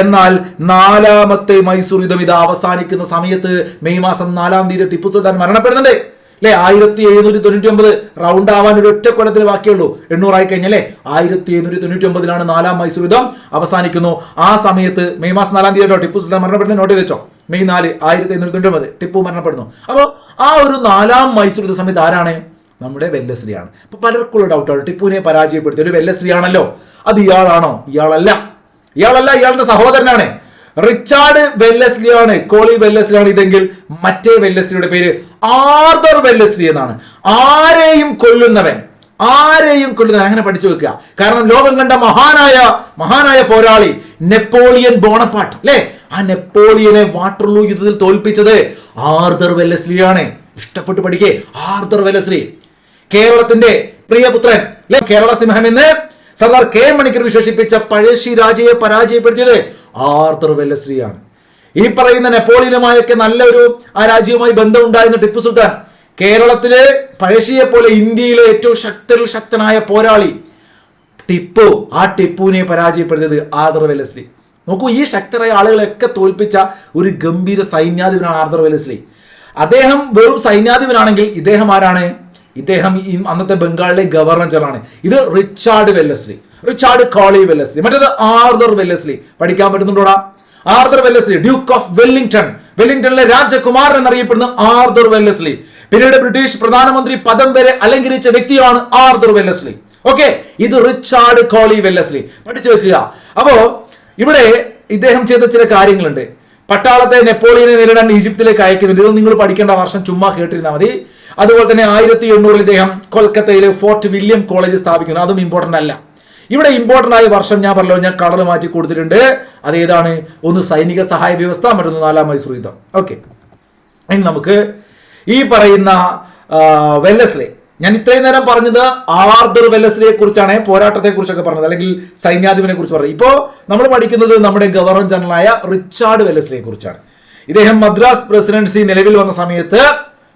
എന്നാൽ നാലാമത്തെ മൈസൂർ യുദ്ധം ഇത് അവസാനിക്കുന്ന സമയത്ത് മെയ് മാസം നാലാം തീയതി ടിപ്പു സുൽത്താൻ മരണപ്പെടുന്നുണ്ട്. അല്ലെ ആയിരത്തി എഴുന്നൂറ്റി തൊണ്ണൂറ്റി ഒമ്പത് റൗണ്ട് ആവാൻ ഒരു ഒറ്റ കൊല്ലത്തിൽ ബാക്കിയുള്ളൂ. എണ്ണൂറായി കഴിഞ്ഞല്ലേ? ആയിരത്തി എഴുന്നൂറ്റി തൊണ്ണൂറ്റി ഒമ്പതിലാണ് നാലാം മൈസൂർ യുദ്ധം അവസാനിക്കുന്നു. ആ സമയത്ത് മെയ് മാസം നാലാം തീയതി കേട്ടോ ടിപ്പു സുൽത്താൻ മരണപ്പെടുന്നത് നോട്ട് ചെയ്ത് വെച്ചോ മെയ് നാല് ആയിരത്തി എഴുന്നൂറ്റി തൊണ്ണൂറ്റി ഒമ്പത് ടിപ്പു മരണപ്പെടുന്നു. അപ്പോൾ ആ ഒരു നാലാം മൈസൂർ യുദ്ധ സമയത്ത് ആരാണ്? നമ്മുടെ വെല്ലശ്രീയാണ്. ഇപ്പൊ പലർക്കുള്ള ഡൗട്ടാണ്. ടിപ്പുവിനെ പരാജയപ്പെടുത്തിയ ഒരു വെല്ലശ്രീയാണല്ലോ. അത് ഇയാളാണോ? ഇയാളല്ല. ഇയാളല്ല ഇയാളുടെ സഹോദരനാണ്. റിച്ചാർഡ് വെല്ലസ്ലി ആണ് കോളി വെല്ലസ്ലി ആണ് ഇതെങ്കിൽ മറ്റേ വെല്ലസ്ലിയുടെ പേര് ആർദർ വെല്ലസ്ലി എന്നാണ്. ആരെയും കൊല്ലുന്നവൻ ആരെയും കൊല്ലുന്നവൻ അങ്ങനെ പഠിച്ചു വെക്കുക. കാരണം ലോകം കണ്ട മഹാനായ മഹാനായ പോരാളി നെപ്പോളിയൻ ബോണപ്പാട്ട് അല്ലേ? ആ നെപ്പോളിയനെ വാട്ടർലൂ യുദ്ധത്തിൽ തോൽപ്പിച്ചത് ആർദർ വെല്ലസ്ലിയാണ്. ഇഷ്ടപ്പെട്ട് പഠിക്കേ ആർദർ വെല്ലസ്ലി. കേരളത്തിന്റെ പ്രിയപുത്രൻ കേരള സിംഹം എന്ന് സർദാർ കെ മണിക്കർ വിശേഷിപ്പിച്ച പഴശ്ശി രാജയെ പരാജയപ്പെടുത്തിയത് ആർത്തർ വെല്ലശ്രീയാണ് ഈ പറയുന്ന നെപ്പോളിയനുമായൊക്കെ നല്ലൊരു ആ രാജ്യവുമായി ബന്ധമുണ്ടായിരുന്ന ടിപ്പു സുൽത്താൻ കേരളത്തിലെ പഴശ്ശിയെ പോലെ ഇന്ത്യയിലെ ഏറ്റവും ശക്തരിൽ ശക്തനായ പോരാളി ടിപ്പു ആ ടിപ്പുവിനെ പരാജയപ്പെടുത്തിയത് ആർദർ വെല്ലസ്ലി നോക്കൂ ഈ ശക്തരായ ആളുകളെയൊക്കെ തോൽപ്പിച്ച ഒരു ഗംഭീര സൈന്യാധിപനാണ് ആർദർ വെല്ലസ്ലി അദ്ദേഹം വെറും സൈന്യാധിപനാണെങ്കിൽ ഇദ്ദേഹം ആരാണ്? ഇദ്ദേഹം ഈ അന്നത്തെ ബംഗാളിലെ ഗവർണർ ജനറലാണ് ഇത് Richard Wellesley. Richard Colley Wellesley. മറ്റേത് ആർദർ വെല്ലസ്ലി. പഠിക്കാൻ പറ്റുന്നുണ്ടോടാ? Arthur Wellesley duke of Wellington. വെല്ലിംഗ്ടണിലെ രാജകുമാരൻ എന്നറിയപ്പെടുന്ന ആർദർ വെല്ലസ്ലി. പിന്നീട് ബ്രിട്ടീഷ് പ്രധാനമന്ത്രി പദം വരെ അലങ്കരിച്ച വ്യക്തിയാണ് ആർദർ വെല്ലസ്ലി. ഓക്കെ ഇത് റിച്ചാർഡ് കോളി വെല്ലസ്ലി. പഠിച്ചു വെക്കുക. അപ്പോ ഇവിടെ ഇദ്ദേഹം ചെയ്ത ചില കാര്യങ്ങളുണ്ട്. പട്ടാളത്തെ നെപ്പോളിയനെ നേരിടാൻ ഈജിപ്തിലേക്ക് അയക്കുന്നുണ്ട്. ഇത് നിങ്ങൾ പഠിക്കേണ്ട വർഷം ചുമ്മാ കേട്ടിരുന്നാൽ മതി. അതുപോലെ തന്നെ ആയിരത്തി എണ്ണൂറിൽ ഇദ്ദേഹം കൊൽക്കത്തയിലെ ഫോർട്ട് വില്യം കോളേജ് സ്ഥാപിക്കുന്നു. അതും ഇമ്പോർട്ടന്റ് അല്ല. ഇവിടെ ഇമ്പോർട്ടന്റ് ആയ വർഷം ഞാൻ പറഞ്ഞല്ലോ ഞാൻ കളർ മാറ്റി കൊടുത്തിട്ടുണ്ട്. അതേതാണ് ഒന്ന് സൈനിക സഹായ വ്യവസ്ഥ മറ്റൊന്ന് നാലാം മൈസൂർ യുദ്ധം. ഓക്കെ ഇനി നമുക്ക് ഈ പറയുന്ന വെല്ലസ്ലെ. ഞാൻ ഇത്രയും നേരം പറഞ്ഞത് ആർദർ വെല്ലസ്ലിയെ കുറിച്ചാണ് പോരാട്ടത്തെ കുറിച്ചൊക്കെ പറഞ്ഞത് അല്ലെങ്കിൽ സൈന്യാധിപനെ കുറിച്ച് പറഞ്ഞത്. ഇപ്പോ നമ്മൾ പഠിക്കുന്നത് നമ്മുടെ ഗവർണർ ജനറലായ റിച്ചാർഡ് വെല്ലസ്ലിയെ കുറിച്ചാണ്. ഇദ്ദേഹം മദ്രാസ് പ്രസിഡൻസി നിലവിൽ വന്ന സമയത്ത്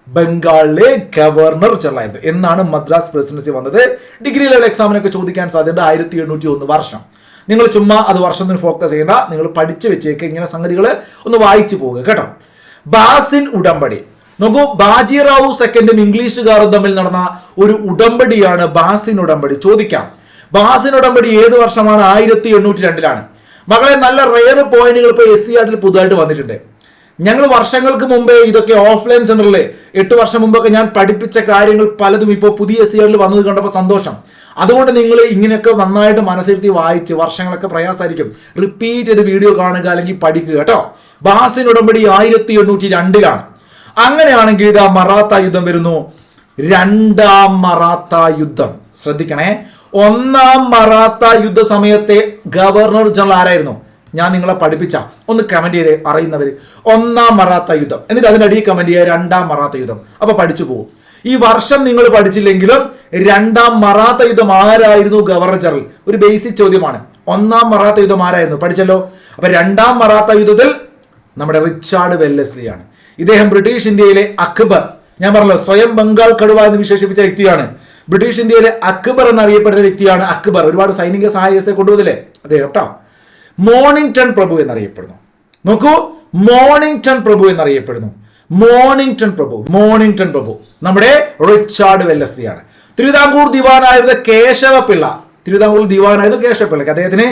ബംഗാളിലെ ഗവർണർ ജനറലായിരുന്നു. എന്നാണ് മദ്രാസ് പ്രസിഡൻസി വന്നത്. ഡിഗ്രി ലെവൽ എക്സാമിനൊക്കെ ചോദിക്കാൻ സാധ്യത ആയിരത്തി എണ്ണൂറ്റി ഒന്ന് വർഷം. നിങ്ങൾ ചുമ്മാ അത് വർഷത്തിന് ഫോക്കസ് ചെയ്യേണ്ട. നിങ്ങൾ പഠിച്ചു വെച്ചേക്ക് ഇങ്ങനെ സംഗതികൾ ഒന്ന് വായിച്ചു പോകുക കേട്ടോ? ബാസിൻ ഉടമ്പടി. നോക്കൂ ബാജിറാവു സെക്കൻഡും ഇംഗ്ലീഷുകാരും തമ്മിൽ നടന്ന ഒരു ഉടമ്പടിയാണ് ബാസിൻ ഉടമ്പടി. ചോദിക്കാം. ബാസിൻ ഉടമ്പടി ഏത് വർഷമാണ്? ആയിരത്തി എണ്ണൂറ്റി രണ്ടിലാണ് മകളെ നല്ല റെയർ പോയിന്റുകൾ ഇപ്പോൾ എസ് സി ആറിൽ പുതുതായിട്ട് വന്നിട്ടുണ്ട്. ഞങ്ങൾ വർഷങ്ങൾക്ക് മുമ്പേ ഇതൊക്കെ ഓഫ്ലൈൻ സെന്ററിൽ എട്ട് വർഷം മുമ്പൊക്കെ ഞാൻ പഠിപ്പിച്ച കാര്യങ്ങൾ പലതും ഇപ്പോൾ പുതിയ എസ് സിആറിൽ വന്നത് കണ്ടപ്പോൾ സന്തോഷം. അതുകൊണ്ട് നിങ്ങൾ ഇങ്ങനെയൊക്കെ നന്നായിട്ട് മനസ്സിരുത്തി വായിച്ച് വർഷങ്ങളൊക്കെ പ്രയാസമായിരിക്കും റിപ്പീറ്റ് ചെയ്ത് വീഡിയോ കാണുക അല്ലെങ്കിൽ പഠിക്കുക കേട്ടോ. ബാസിൻ ഉടമ്പടി ആയിരത്തി എണ്ണൂറ്റി രണ്ടിലാണ് അങ്ങനെയാണെങ്കിൽ ഇതാ മറാത്ത യുദ്ധം വരുന്നു. രണ്ടാം മറാത്ത യുദ്ധം. ശ്രദ്ധിക്കണേ. ഒന്നാം മറാത്ത യുദ്ധ സമയത്തെ ഗവർണർ ജനറൽ ആരായിരുന്നു? ഞാൻ നിങ്ങളെ പഠിപ്പിച്ച. ഒന്ന് കമന്റ് ചെയ്ത് അറിയുന്നവർ ഒന്നാം മറാത്ത യുദ്ധം. എന്നിട്ട് അതിനടിയിൽ കമന്റ് ചെയ്യുക രണ്ടാം മറാത്ത യുദ്ധം. അപ്പൊ പഠിച്ചു പോകും ഈ വർഷം നിങ്ങൾ പഠിച്ചില്ലെങ്കിലും രണ്ടാം മറാത്ത യുദ്ധം ആരായിരുന്നു ഗവർണർ ജനറൽ ഒരു ബേസിക് ചോദ്യമാണ്. ഒന്നാം മറാത്ത യുദ്ധം ആരായിരുന്നു? പഠിച്ചല്ലോ. അപ്പൊ രണ്ടാം മറാത്ത യുദ്ധത്തിൽ നമ്മുടെ റിച്ചാർഡ് വെല്ലസ്ലി ആണ്. ഇദ്ദേഹം ബ്രിട്ടീഷ് ഇന്ത്യയിലെ അക്ബർ. ഞാൻ പറഞ്ഞല്ലോ സ്വയം ബംഗാൾ കടുവ എന്ന് വിശേഷിപ്പിച്ച വ്യക്തിയാണ്. ബ്രിട്ടീഷ് ഇന്ത്യയിലെ അക്ബർ എന്നറിയപ്പെടുന്ന വ്യക്തിയാണ് അക്ബർ. ഒരുപാട് സൈനിക സഹായത്തെ കൊണ്ടുപോകുന്നില്ലേ അദ്ദേഹം കേട്ടോ മോർണിംഗ്ടൺ പ്രഭു എന്നറിയപ്പെടുന്നു. നോക്കൂ മോർണിംഗ്ടൺ പ്രഭു എന്നറിയപ്പെടുന്നു. മോർണിംഗ്ടൺ പ്രഭു മോർണിംഗ്ടൺ പ്രഭു നമ്മുടെ റിച്ചാർഡ് വെല്ലസ്ലിയാണ്. തിരുവിതാംകൂർ ദിവാനായിരുന്ന കേശവപിള്ള തിരുവിതാംകൂർ ദിവാനായിരുന്നു കേശവപിള്ളക്ക് അദ്ദേഹത്തിന്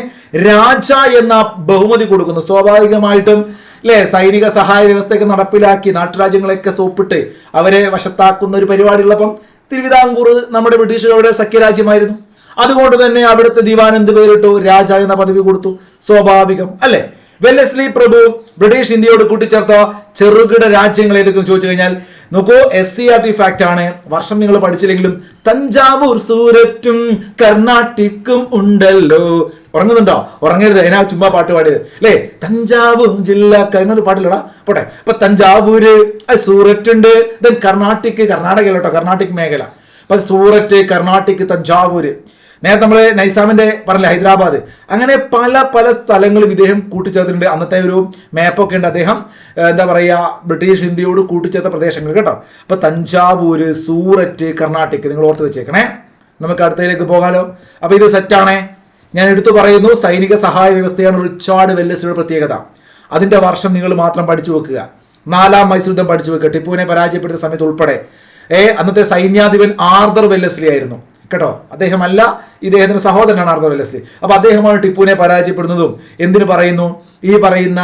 രാജ എന്ന ബഹുമതി കൊടുക്കുന്നു. സ്വാഭാവികമായിട്ടും അല്ലെ സൈനിക സഹായ വ്യവസ്ഥയൊക്കെ നടപ്പിലാക്കി നാട്ടുരാജ്യങ്ങളെയൊക്കെ സോപ്പിട്ട് അവരെ വശത്താക്കുന്ന ഒരു പരിപാടി ഉള്ളപ്പം തിരുവിതാംകൂർ നമ്മുടെ ബ്രിട്ടീഷുകാരുടെ സഖ്യരാജ്യമായിരുന്നു. അതുകൊണ്ട് തന്നെ അവിടുത്തെ ദിവാൻ പേരിട്ടു? രാജ എന്ന പദവി കൊടുത്തു. സ്വാഭാവികം. അല്ലെ? വെല്ലസ്ലി പ്രഭു ബ്രിട്ടീഷ് ഇന്ത്യയോട് കൂട്ടിച്ചേർത്ത ചെറുകിട രാജ്യങ്ങൾ ഏതൊക്കെ ചോദിച്ചു കഴിഞ്ഞാൽ നോക്കൂ S C R T fact ആണ്. വർഷം നിങ്ങൾ പഠിച്ചില്ലെങ്കിലും തഞ്ചാവൂർ സൂരറ്റും കർണാട്ടിക്കും ഉണ്ടല്ലോ. ഉറങ്ങുന്നുണ്ടോ? ഉറങ്ങരുത്. അതിനാ ചുമ്മാ പാട്ട് പാടിയത്. അല്ലേ? തഞ്ചാവൂർ ജില്ല എന്നൊരു പാട്ടില്ലടാ. പോട്ടെ. അപ്പൊ തഞ്ചാവൂര് ആ, സൂററ്റ് ഉണ്ട് ദെൻ കർണാട്ടിക് കർണാടകയിലോട്ടോ കർണാട്ടിക് മേഖല. അപ്പൊ സൂററ്റ് കർണാട്ടിക് തഞ്ചാവൂര്. നേരത്തെ നമ്മൾ നൈസാമിന്റെ പറഞ്ഞില്ല ഹൈദരാബാദ്. അങ്ങനെ പല പല സ്ഥലങ്ങളും ഇദ്ദേഹം കൂട്ടിച്ചേർത്തിട്ടുണ്ട്. അന്നത്തെ ഒരു മാപ്പൊക്കെ ഉണ്ട്. അദ്ദേഹം എന്താ പറയുക ബ്രിട്ടീഷ് ഇന്ത്യയോട് കൂട്ടിച്ചേർത്ത പ്രദേശങ്ങൾ കേട്ടോ. അപ്പൊ തഞ്ചാവൂര് സൂററ്റ് കർണാടക നിങ്ങൾ ഓർത്ത് വെച്ചേക്കണേ. നമുക്ക് അടുത്തതിലേക്ക് പോകാലോ. അപ്പൊ ഇത് സെറ്റാണേ ഞാൻ എടുത്തു പറയുന്നു സൈനിക സഹായ വ്യവസ്ഥയാണ് റിച്ചാർഡ് വെല്ലസിയുടെ പ്രത്യേകത. അതിന്റെ വർഷം നിങ്ങൾ മാത്രം പഠിച്ചു വെക്കുക. നാലാം മൈസൂർ യുദ്ധം പഠിച്ചു വെക്കുക. ടിപ്പുവിനെ പരാജയപ്പെടുന്ന സമയത്ത് ഉൾപ്പെടെ. ഏ അന്നത്തെ സൈന്യാധിപൻ ആർദർ വെല്ലസ്ലി ആയിരുന്നു. കേട്ടോ? അദ്ദേഹമല്ല ഇദ്ദേഹത്തിന്റെ സഹോദരനാണ് ആർദർ വെല്ലസ്ലി അപ്പൊ അദ്ദേഹമാണ് ടിപ്പുവിനെ പരാജയപ്പെടുന്നതും. എന്തിനു പറയുന്നു? ഈ പറയുന്ന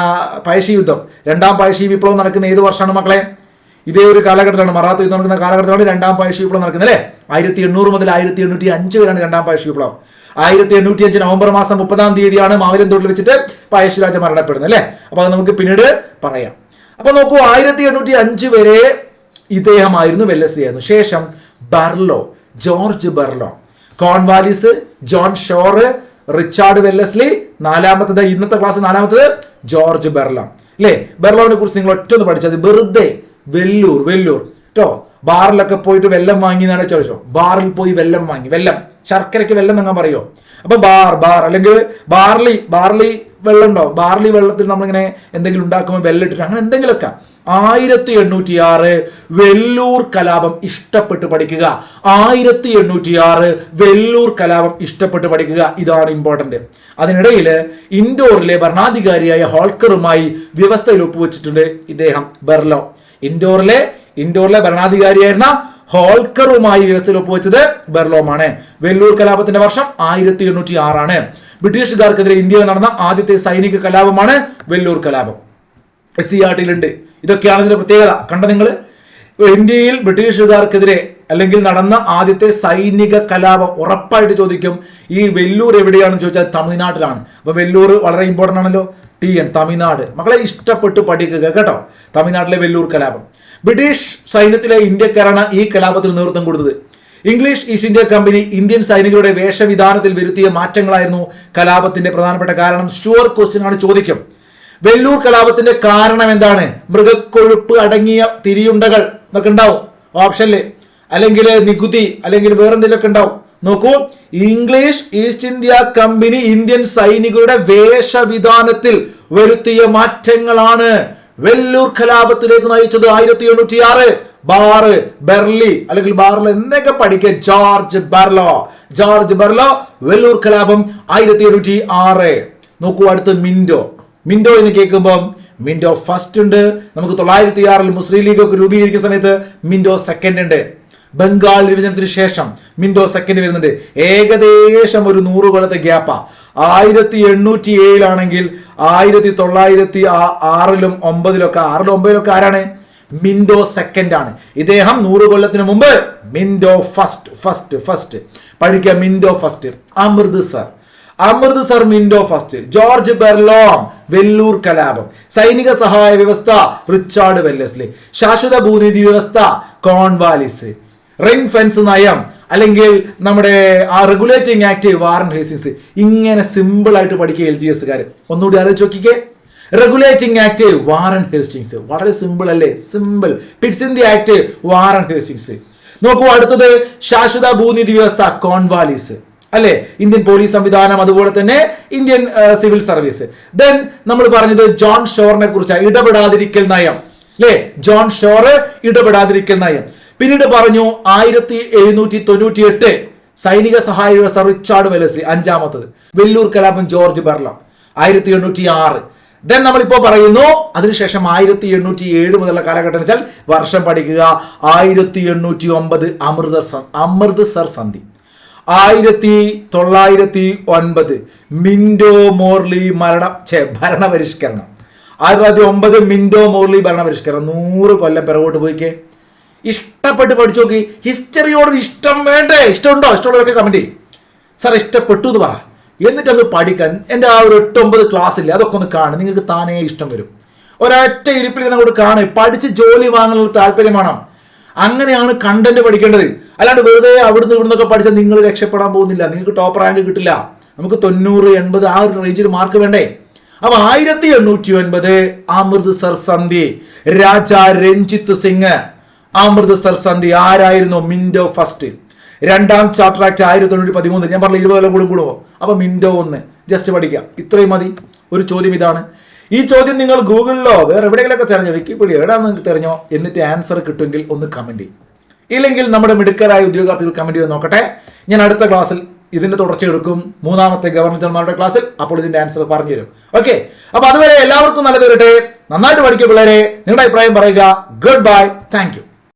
പഴശ്ശി യുദ്ധം. രണ്ടാം പഴശ്ശി വിപ്ലവം നടക്കുന്ന ഏത് വർഷമാണ് മക്കളെ? ഇതേ ഒരു കാലഘട്ടത്തിലാണ്. മറാത്ത യുദ്ധം നടക്കുന്ന കാലഘട്ടത്തിലാണ് രണ്ടാം പഴശ്ശി വിപ്ലവം നടക്കുന്നത് അല്ലേ? ആയിരത്തി എണ്ണൂറ് മുതൽ ആയിരത്തി എണ്ണൂറ്റി അഞ്ച് വരെയാണ് രണ്ടാം പഴശ്ശി വിപ്ലവം. ആയിരത്തി എണ്ണൂറ്റി അഞ്ച് നവംബർ മാസം മുപ്പതാം തീയതിയാണ് മാവിലം തൊട്ടിൽ വെച്ചിട്ട് പഴശ്ശി രാജ മരണപ്പെടുന്നത് അല്ലേ? അപ്പൊ അത് നമുക്ക് പിന്നീട് പറയാം. അപ്പൊ നോക്കൂ ആയിരത്തി എണ്ണൂറ്റി അഞ്ച് വരെ ഇദ്ദേഹമായിരുന്നു വെല്ലസ്ലി ആയിരുന്നു. ശേഷം Barlow. George Barlow. Cornwallis John Shore Richard Wellesley നാലാമത്തത് ഇന്നത്തെ ക്ലാസ് നാലാമത്തത് ജോർജ് ബെർലോ. അല്ലേ ബെർലോവിനെ കുറിച്ച് നിങ്ങൾ ഒറ്റ ഒന്ന് പഠിച്ചത് വെറുതെ വെല്ലൂർ വെല്ലൂർ. കേട്ടോ ബാറിലൊക്കെ പോയിട്ട് വെല്ലം വാങ്ങി എന്നാണ് ചോദിച്ചോ ബാറിൽ പോയി വെല്ലം വാങ്ങി. വെല്ലം. ശർക്കരയ്ക്ക് വെള്ളം എന്നങ്ങ് പറയോ? അപ്പൊ ബാർ ബാർ അല്ലെങ്കിൽ ബാർലി ബാർലി വെള്ളം ഉണ്ടോ ബാർലി വെള്ളത്തിൽ നമ്മളിങ്ങനെ എന്തെങ്കിലും ഉണ്ടാക്കുമ്പോൾ വെല്ലിട്ടിട്ട് അങ്ങനെ എന്തെങ്കിലുമൊക്കെ. ആയിരത്തി എണ്ണൂറ്റി ആറ് വെല്ലൂർ കലാപം ഇഷ്ടപ്പെട്ട് പഠിക്കുക. ആയിരത്തി എണ്ണൂറ്റി ആറ് വെല്ലൂർ കലാപം ഇഷ്ടപ്പെട്ട് പഠിക്കുക. ഇതാണ് ഇമ്പോർട്ടന്റ് അതിനിടയിൽ ഇൻഡോറിലെ ഭരണാധികാരിയായ ഹോൾക്കറുമായി വ്യവസ്ഥയിൽ ഒപ്പുവെച്ചിട്ടുണ്ട് ഇദ്ദേഹം ബെർലോ. ഇൻഡോറിലെ ഇൻഡോറിലെ ഭരണാധികാരിയായിരുന്ന ഹോൾക്കറുമായി വ്യവസ്ഥയിൽ ഒപ്പുവെച്ചത് ബെർലോമാണ്. വെല്ലൂർ കലാപത്തിന്റെ വർഷം ആയിരത്തി എണ്ണൂറ്റി ആറാണ് ബ്രിട്ടീഷുകാർക്കെതിരെ ഇന്ത്യയിൽ നടന്ന ആദ്യത്തെ സൈനിക കലാപമാണ് വെല്ലൂർ കലാപം. എസ് സി ആർ ടിയിലുണ്ട് ഇതൊക്കെയാണ് ഇതിന്റെ പ്രത്യേകത. കണ്ട നിങ്ങൾ ഇന്ത്യയിൽ ബ്രിട്ടീഷുകാർക്കെതിരെ അല്ലെങ്കിൽ നടന്ന ആദ്യത്തെ സൈനിക കലാപം ഉറപ്പായിട്ട് ചോദിക്കും ഈ വെല്ലൂർ എവിടെയാണെന്ന് ചോദിച്ചാൽ തമിഴ്നാട്ടിലാണ്. അപ്പൊ വെല്ലൂർ വളരെ ഇമ്പോർട്ടന്റ് ആണല്ലോ. T N Tamil Nadu. മക്കളെ ഇഷ്ടപ്പെട്ട് പഠിക്കുക കേട്ടോ. തമിഴ്നാട്ടിലെ വെല്ലൂർ കലാപം. ബ്രിട്ടീഷ് സൈന്യത്തിലെ ഇന്ത്യക്കാരാണ് ഈ കലാപത്തിൽ നേതൃത്വം കൊടുത്തത്. English East India Company Indian സൈനികരുടെ വേഷവിധാനത്തിൽ വരുത്തിയ മാറ്റങ്ങളായിരുന്നു കലാപത്തിന്റെ പ്രധാനപ്പെട്ട കാരണം. ഷുവർ ക്വസ്റ്റ്യൻ ആണ് ചോദിക്കും വെല്ലൂർ കലാപത്തിന്റെ കാരണം എന്താണ്? മൃഗക്കൊഴുപ്പ് അടങ്ങിയ തിരിയുണ്ടകൾ എന്നൊക്കെ ഉണ്ടാവും. ഓപ്ഷനിൽ അല്ലെങ്കിൽ നികുതി അല്ലെങ്കിൽ വേറെന്തെങ്കിലുമൊക്കെ ഉണ്ടാവും. നോക്കൂ. English East India Company Indian സൈനികരുടെ വേഷവിധാനത്തിൽ വരുത്തിയ മാറ്റങ്ങളാണ് വെല്ലൂർ കലാപത്തിലേക്ക് നയിച്ചത് ആയിരത്തി എണ്ണൂറ്റി ആറ്. ബാറ് ബെർലി അല്ലെങ്കിൽ ബാറിൽ എന്നൊക്കെ പഠിക്കുക George Barlow. George Barlow Vellore കലാപം ആയിരത്തി എണ്ണൂറ്റി ആറ്. നോക്കൂ അടുത്ത് മിൻഡോ. മിൻഡോ എന്ന് കേൾക്കുമ്പോൾ മിൻഡോ ഫസ്റ്റ് ഉണ്ട്. നമുക്ക് തൊള്ളായിരത്തി ആറിൽ മുസ്ലിം ലീഗ് ഒക്കെ രൂപീകരിക്കുന്ന സമയത്ത് മിൻഡോ സെക്കൻഡ് ഉണ്ട്. ബംഗാൾ വിഭജനത്തിന് ശേഷം മിൻഡോ സെക്കൻഡ് വരുന്നുണ്ട്. ഏകദേശം ഒരു നൂറ് കൊല്ലത്തെ ഗ്യാപ്പാ ആയിരത്തി എണ്ണൂറ്റി ഏഴിലാണെങ്കിൽ ആയിരത്തി തൊള്ളായിരത്തി ആറിലും ഒമ്പതിലൊക്കെ ആറിലും ഒമ്പതിലൊക്കെ ആരാണ്? മിൻഡോ സെക്കൻഡ് ആണ്. ഇദ്ദേഹം നൂറ് കൊല്ലത്തിന് മുമ്പ് മിൻഡോ ഫസ്റ്റ് ഫസ്റ്റ് ഫസ്റ്റ് പഠിക്കുക Minto first Amritsar Amritsar Minto first George Barlow Vellore കലാപം. സൈനിക സഹായ വ്യവസ്ഥ റിച്ചാർഡ് വെല്ലസ്ലി. ശാശ്വത ഭൂനിധി വ്യവസ്ഥ കോൺവാലിസ്. റിംഗ് ഫെൻസ് നയം അല്ലെങ്കിൽ നമ്മുടെ ആ റെഗുലേറ്റിംഗ് ആക്ട് വാറൻ ഹേസിസ് ഇങ്ങനെ സിമ്പിൾ ആയിട്ട് പഠിക്കുക എൽ ജി എസ്സുകാർ ഒന്നുകൂടി ആലോചിച്ച് നോക്കിക്കേ. റെഗുലേറ്റിംഗ് ആക്ട് വാറൻ ഹേസ്റ്റിങ്സ് വളരെ സിമ്പിൾ അല്ലേ? Simple Pitt's in the act Warren Hastings നോക്കൂ അടുത്തത് ശാശ്വത ഭൂനിധി വ്യവസ്ഥ കോൺവാലിസ് അല്ലെ? ഇന്ത്യൻ പോലീസ് സംവിധാനം അതുപോലെ തന്നെ ഇന്ത്യൻ സിവിൽ സർവീസ് ദെൻ നമ്മൾ പറഞ്ഞത് ജോൺ ഷോറിനെ കുറിച്ച് ഇടപെടാതിരിക്കൽ നയം. അല്ലെ? ജോൺ ഷോർ ഇടപെടാതിരിക്കൽ നയം. പിന്നീട് പറഞ്ഞു ആയിരത്തി എഴുന്നൂറ്റി തൊണ്ണൂറ്റി എട്ട് സൈനിക സഹായ വ്യവസ്ഥ റിച്ചാർഡ് വെലസ്ലി അഞ്ചാമത്തത്. വെല്ലൂർ കലാപം ജോർജ് ബെർലം ആയിരത്തി എണ്ണൂറ്റി ആറ് ദെൻ നമ്മളിപ്പോ പറയുന്നു അതിനുശേഷം ആയിരത്തി എണ്ണൂറ്റി ഏഴ് മുതലുള്ള കാലഘട്ടം വെച്ചാൽ വർഷം പഠിക്കുക. ആയിരത്തി എണ്ണൂറ്റി ഒമ്പത് അമൃതസർ അമൃത്സർ സന്ധി. ആയിരത്തി തൊള്ളായിരത്തി ഒൻപത് മിൻഡോ മോർലി മരണ ഛേ ഭരണപരിഷ്കരണം. ആയിരത്തി തൊള്ളായിരത്തി ഒമ്പത് മിൻഡോ മോർലി ഭരണപരിഷ്കരണം. നൂറ് കൊല്ലം പിറകോട്ട് പോയിക്കേ. ഇഷ്ടപ്പെട്ട് പഠിച്ചു നോക്കി. ഹിസ്റ്ററിയോട് ഇഷ്ടം വേണ്ടേ? ഇഷ്ടമുണ്ടോ? ഇഷ്ടമുള്ളതൊക്കെ കമന്റ് ചെയ്യും. സാർ ഇഷ്ടപ്പെട്ടു എന്ന് പറ. എന്നിട്ട് അത് പഠിക്കാൻ എന്റെ ആ ഒരു എട്ടൊമ്പത് ക്ലാസ്സില്ലേ അതൊക്കെ ഒന്ന് കാണും. നിങ്ങൾക്ക് താനേ ഇഷ്ടം വരും. ഒരൊറ്റ ഇരിപ്പിൽ അങ്ങോട്ട് കാണും. പഠിച്ച് ജോലി വാങ്ങാനുള്ള താല്പര്യം വേണം. അങ്ങനെയാണ് കണ്ടന്റ് പഠിക്കേണ്ടത്. അല്ലാണ്ട് വെറുതെ അവിടുന്ന് ഇവിടുന്നൊക്കെ പഠിച്ചാൽ നിങ്ങൾ രക്ഷപ്പെടാൻ പോകുന്നില്ല. നിങ്ങൾക്ക് ടോപ്പ് റാങ്ക് കിട്ടില്ല. നമുക്ക് തൊണ്ണൂറ് എൺപത് ആ ഒരു റേഞ്ചിൽ മാർക്ക് വേണ്ടേ? അപ്പൊ ആയിരത്തി എണ്ണൂറ്റി ഒൻപത് അമൃത്സർ സന്ധി രാജ രഞ്ജിത്ത് സിംഗ്. അമൃത്സർ സന്ധി ആരായിരുന്നു? മിൻഡോ ഫസ്റ്റ് രണ്ടാം ചാപ്റ്റർ ആക്ട് ആയിരത്തി തൊണ്ണൂറ്റി പതിമൂന്ന്. ഞാൻ പറഞ്ഞ ഇരുപത് കൊല്ലം കൂടും കൂടുമോ അപ്പൊ മിൻഡോ ഒന്ന്. ജസ്റ്റ് പഠിക്കാം. ഇത്രയും മതി. ഒരു ചോദ്യം ഇതാണ്. ഈ ചോദ്യം നിങ്ങൾ ഗൂഗിളിലോ വേറെ എവിടെയെങ്കിലൊക്കെ തെരഞ്ഞോ? വിക്കിപീഡിയ എവിടെയാണ് നിങ്ങൾക്ക് തെരഞ്ഞോ? എന്നിട്ട് ആൻസർ കിട്ടുമെങ്കിൽ ഒന്ന് കമന്റ് ചെയ്യും. ഇല്ലെങ്കിൽ നമ്മുടെ മിടുക്കരായ ഉദ്യോഗാർത്ഥികൾ കമന്റ് ചെയ്ത് നോക്കട്ടെ. ഞാൻ അടുത്ത ക്ലാസ്സിൽ ഇതിന്റെ തുടർച്ച എടുക്കും. മൂന്നാമത്തെ ഗവർണർ ജനറൽമാരുടെ ക്ലാസ്സിൽ അപ്പോൾ ഇതിന്റെ ആൻസർ പറഞ്ഞു തരും. ഓക്കെ അപ്പൊ അതുവരെ എല്ലാവർക്കും നല്ലത് വരട്ടെ. നന്നായിട്ട് പഠിക്കുക പിള്ളേരെ. നിങ്ങളുടെ അഭിപ്രായം പറയുക. Good bye thank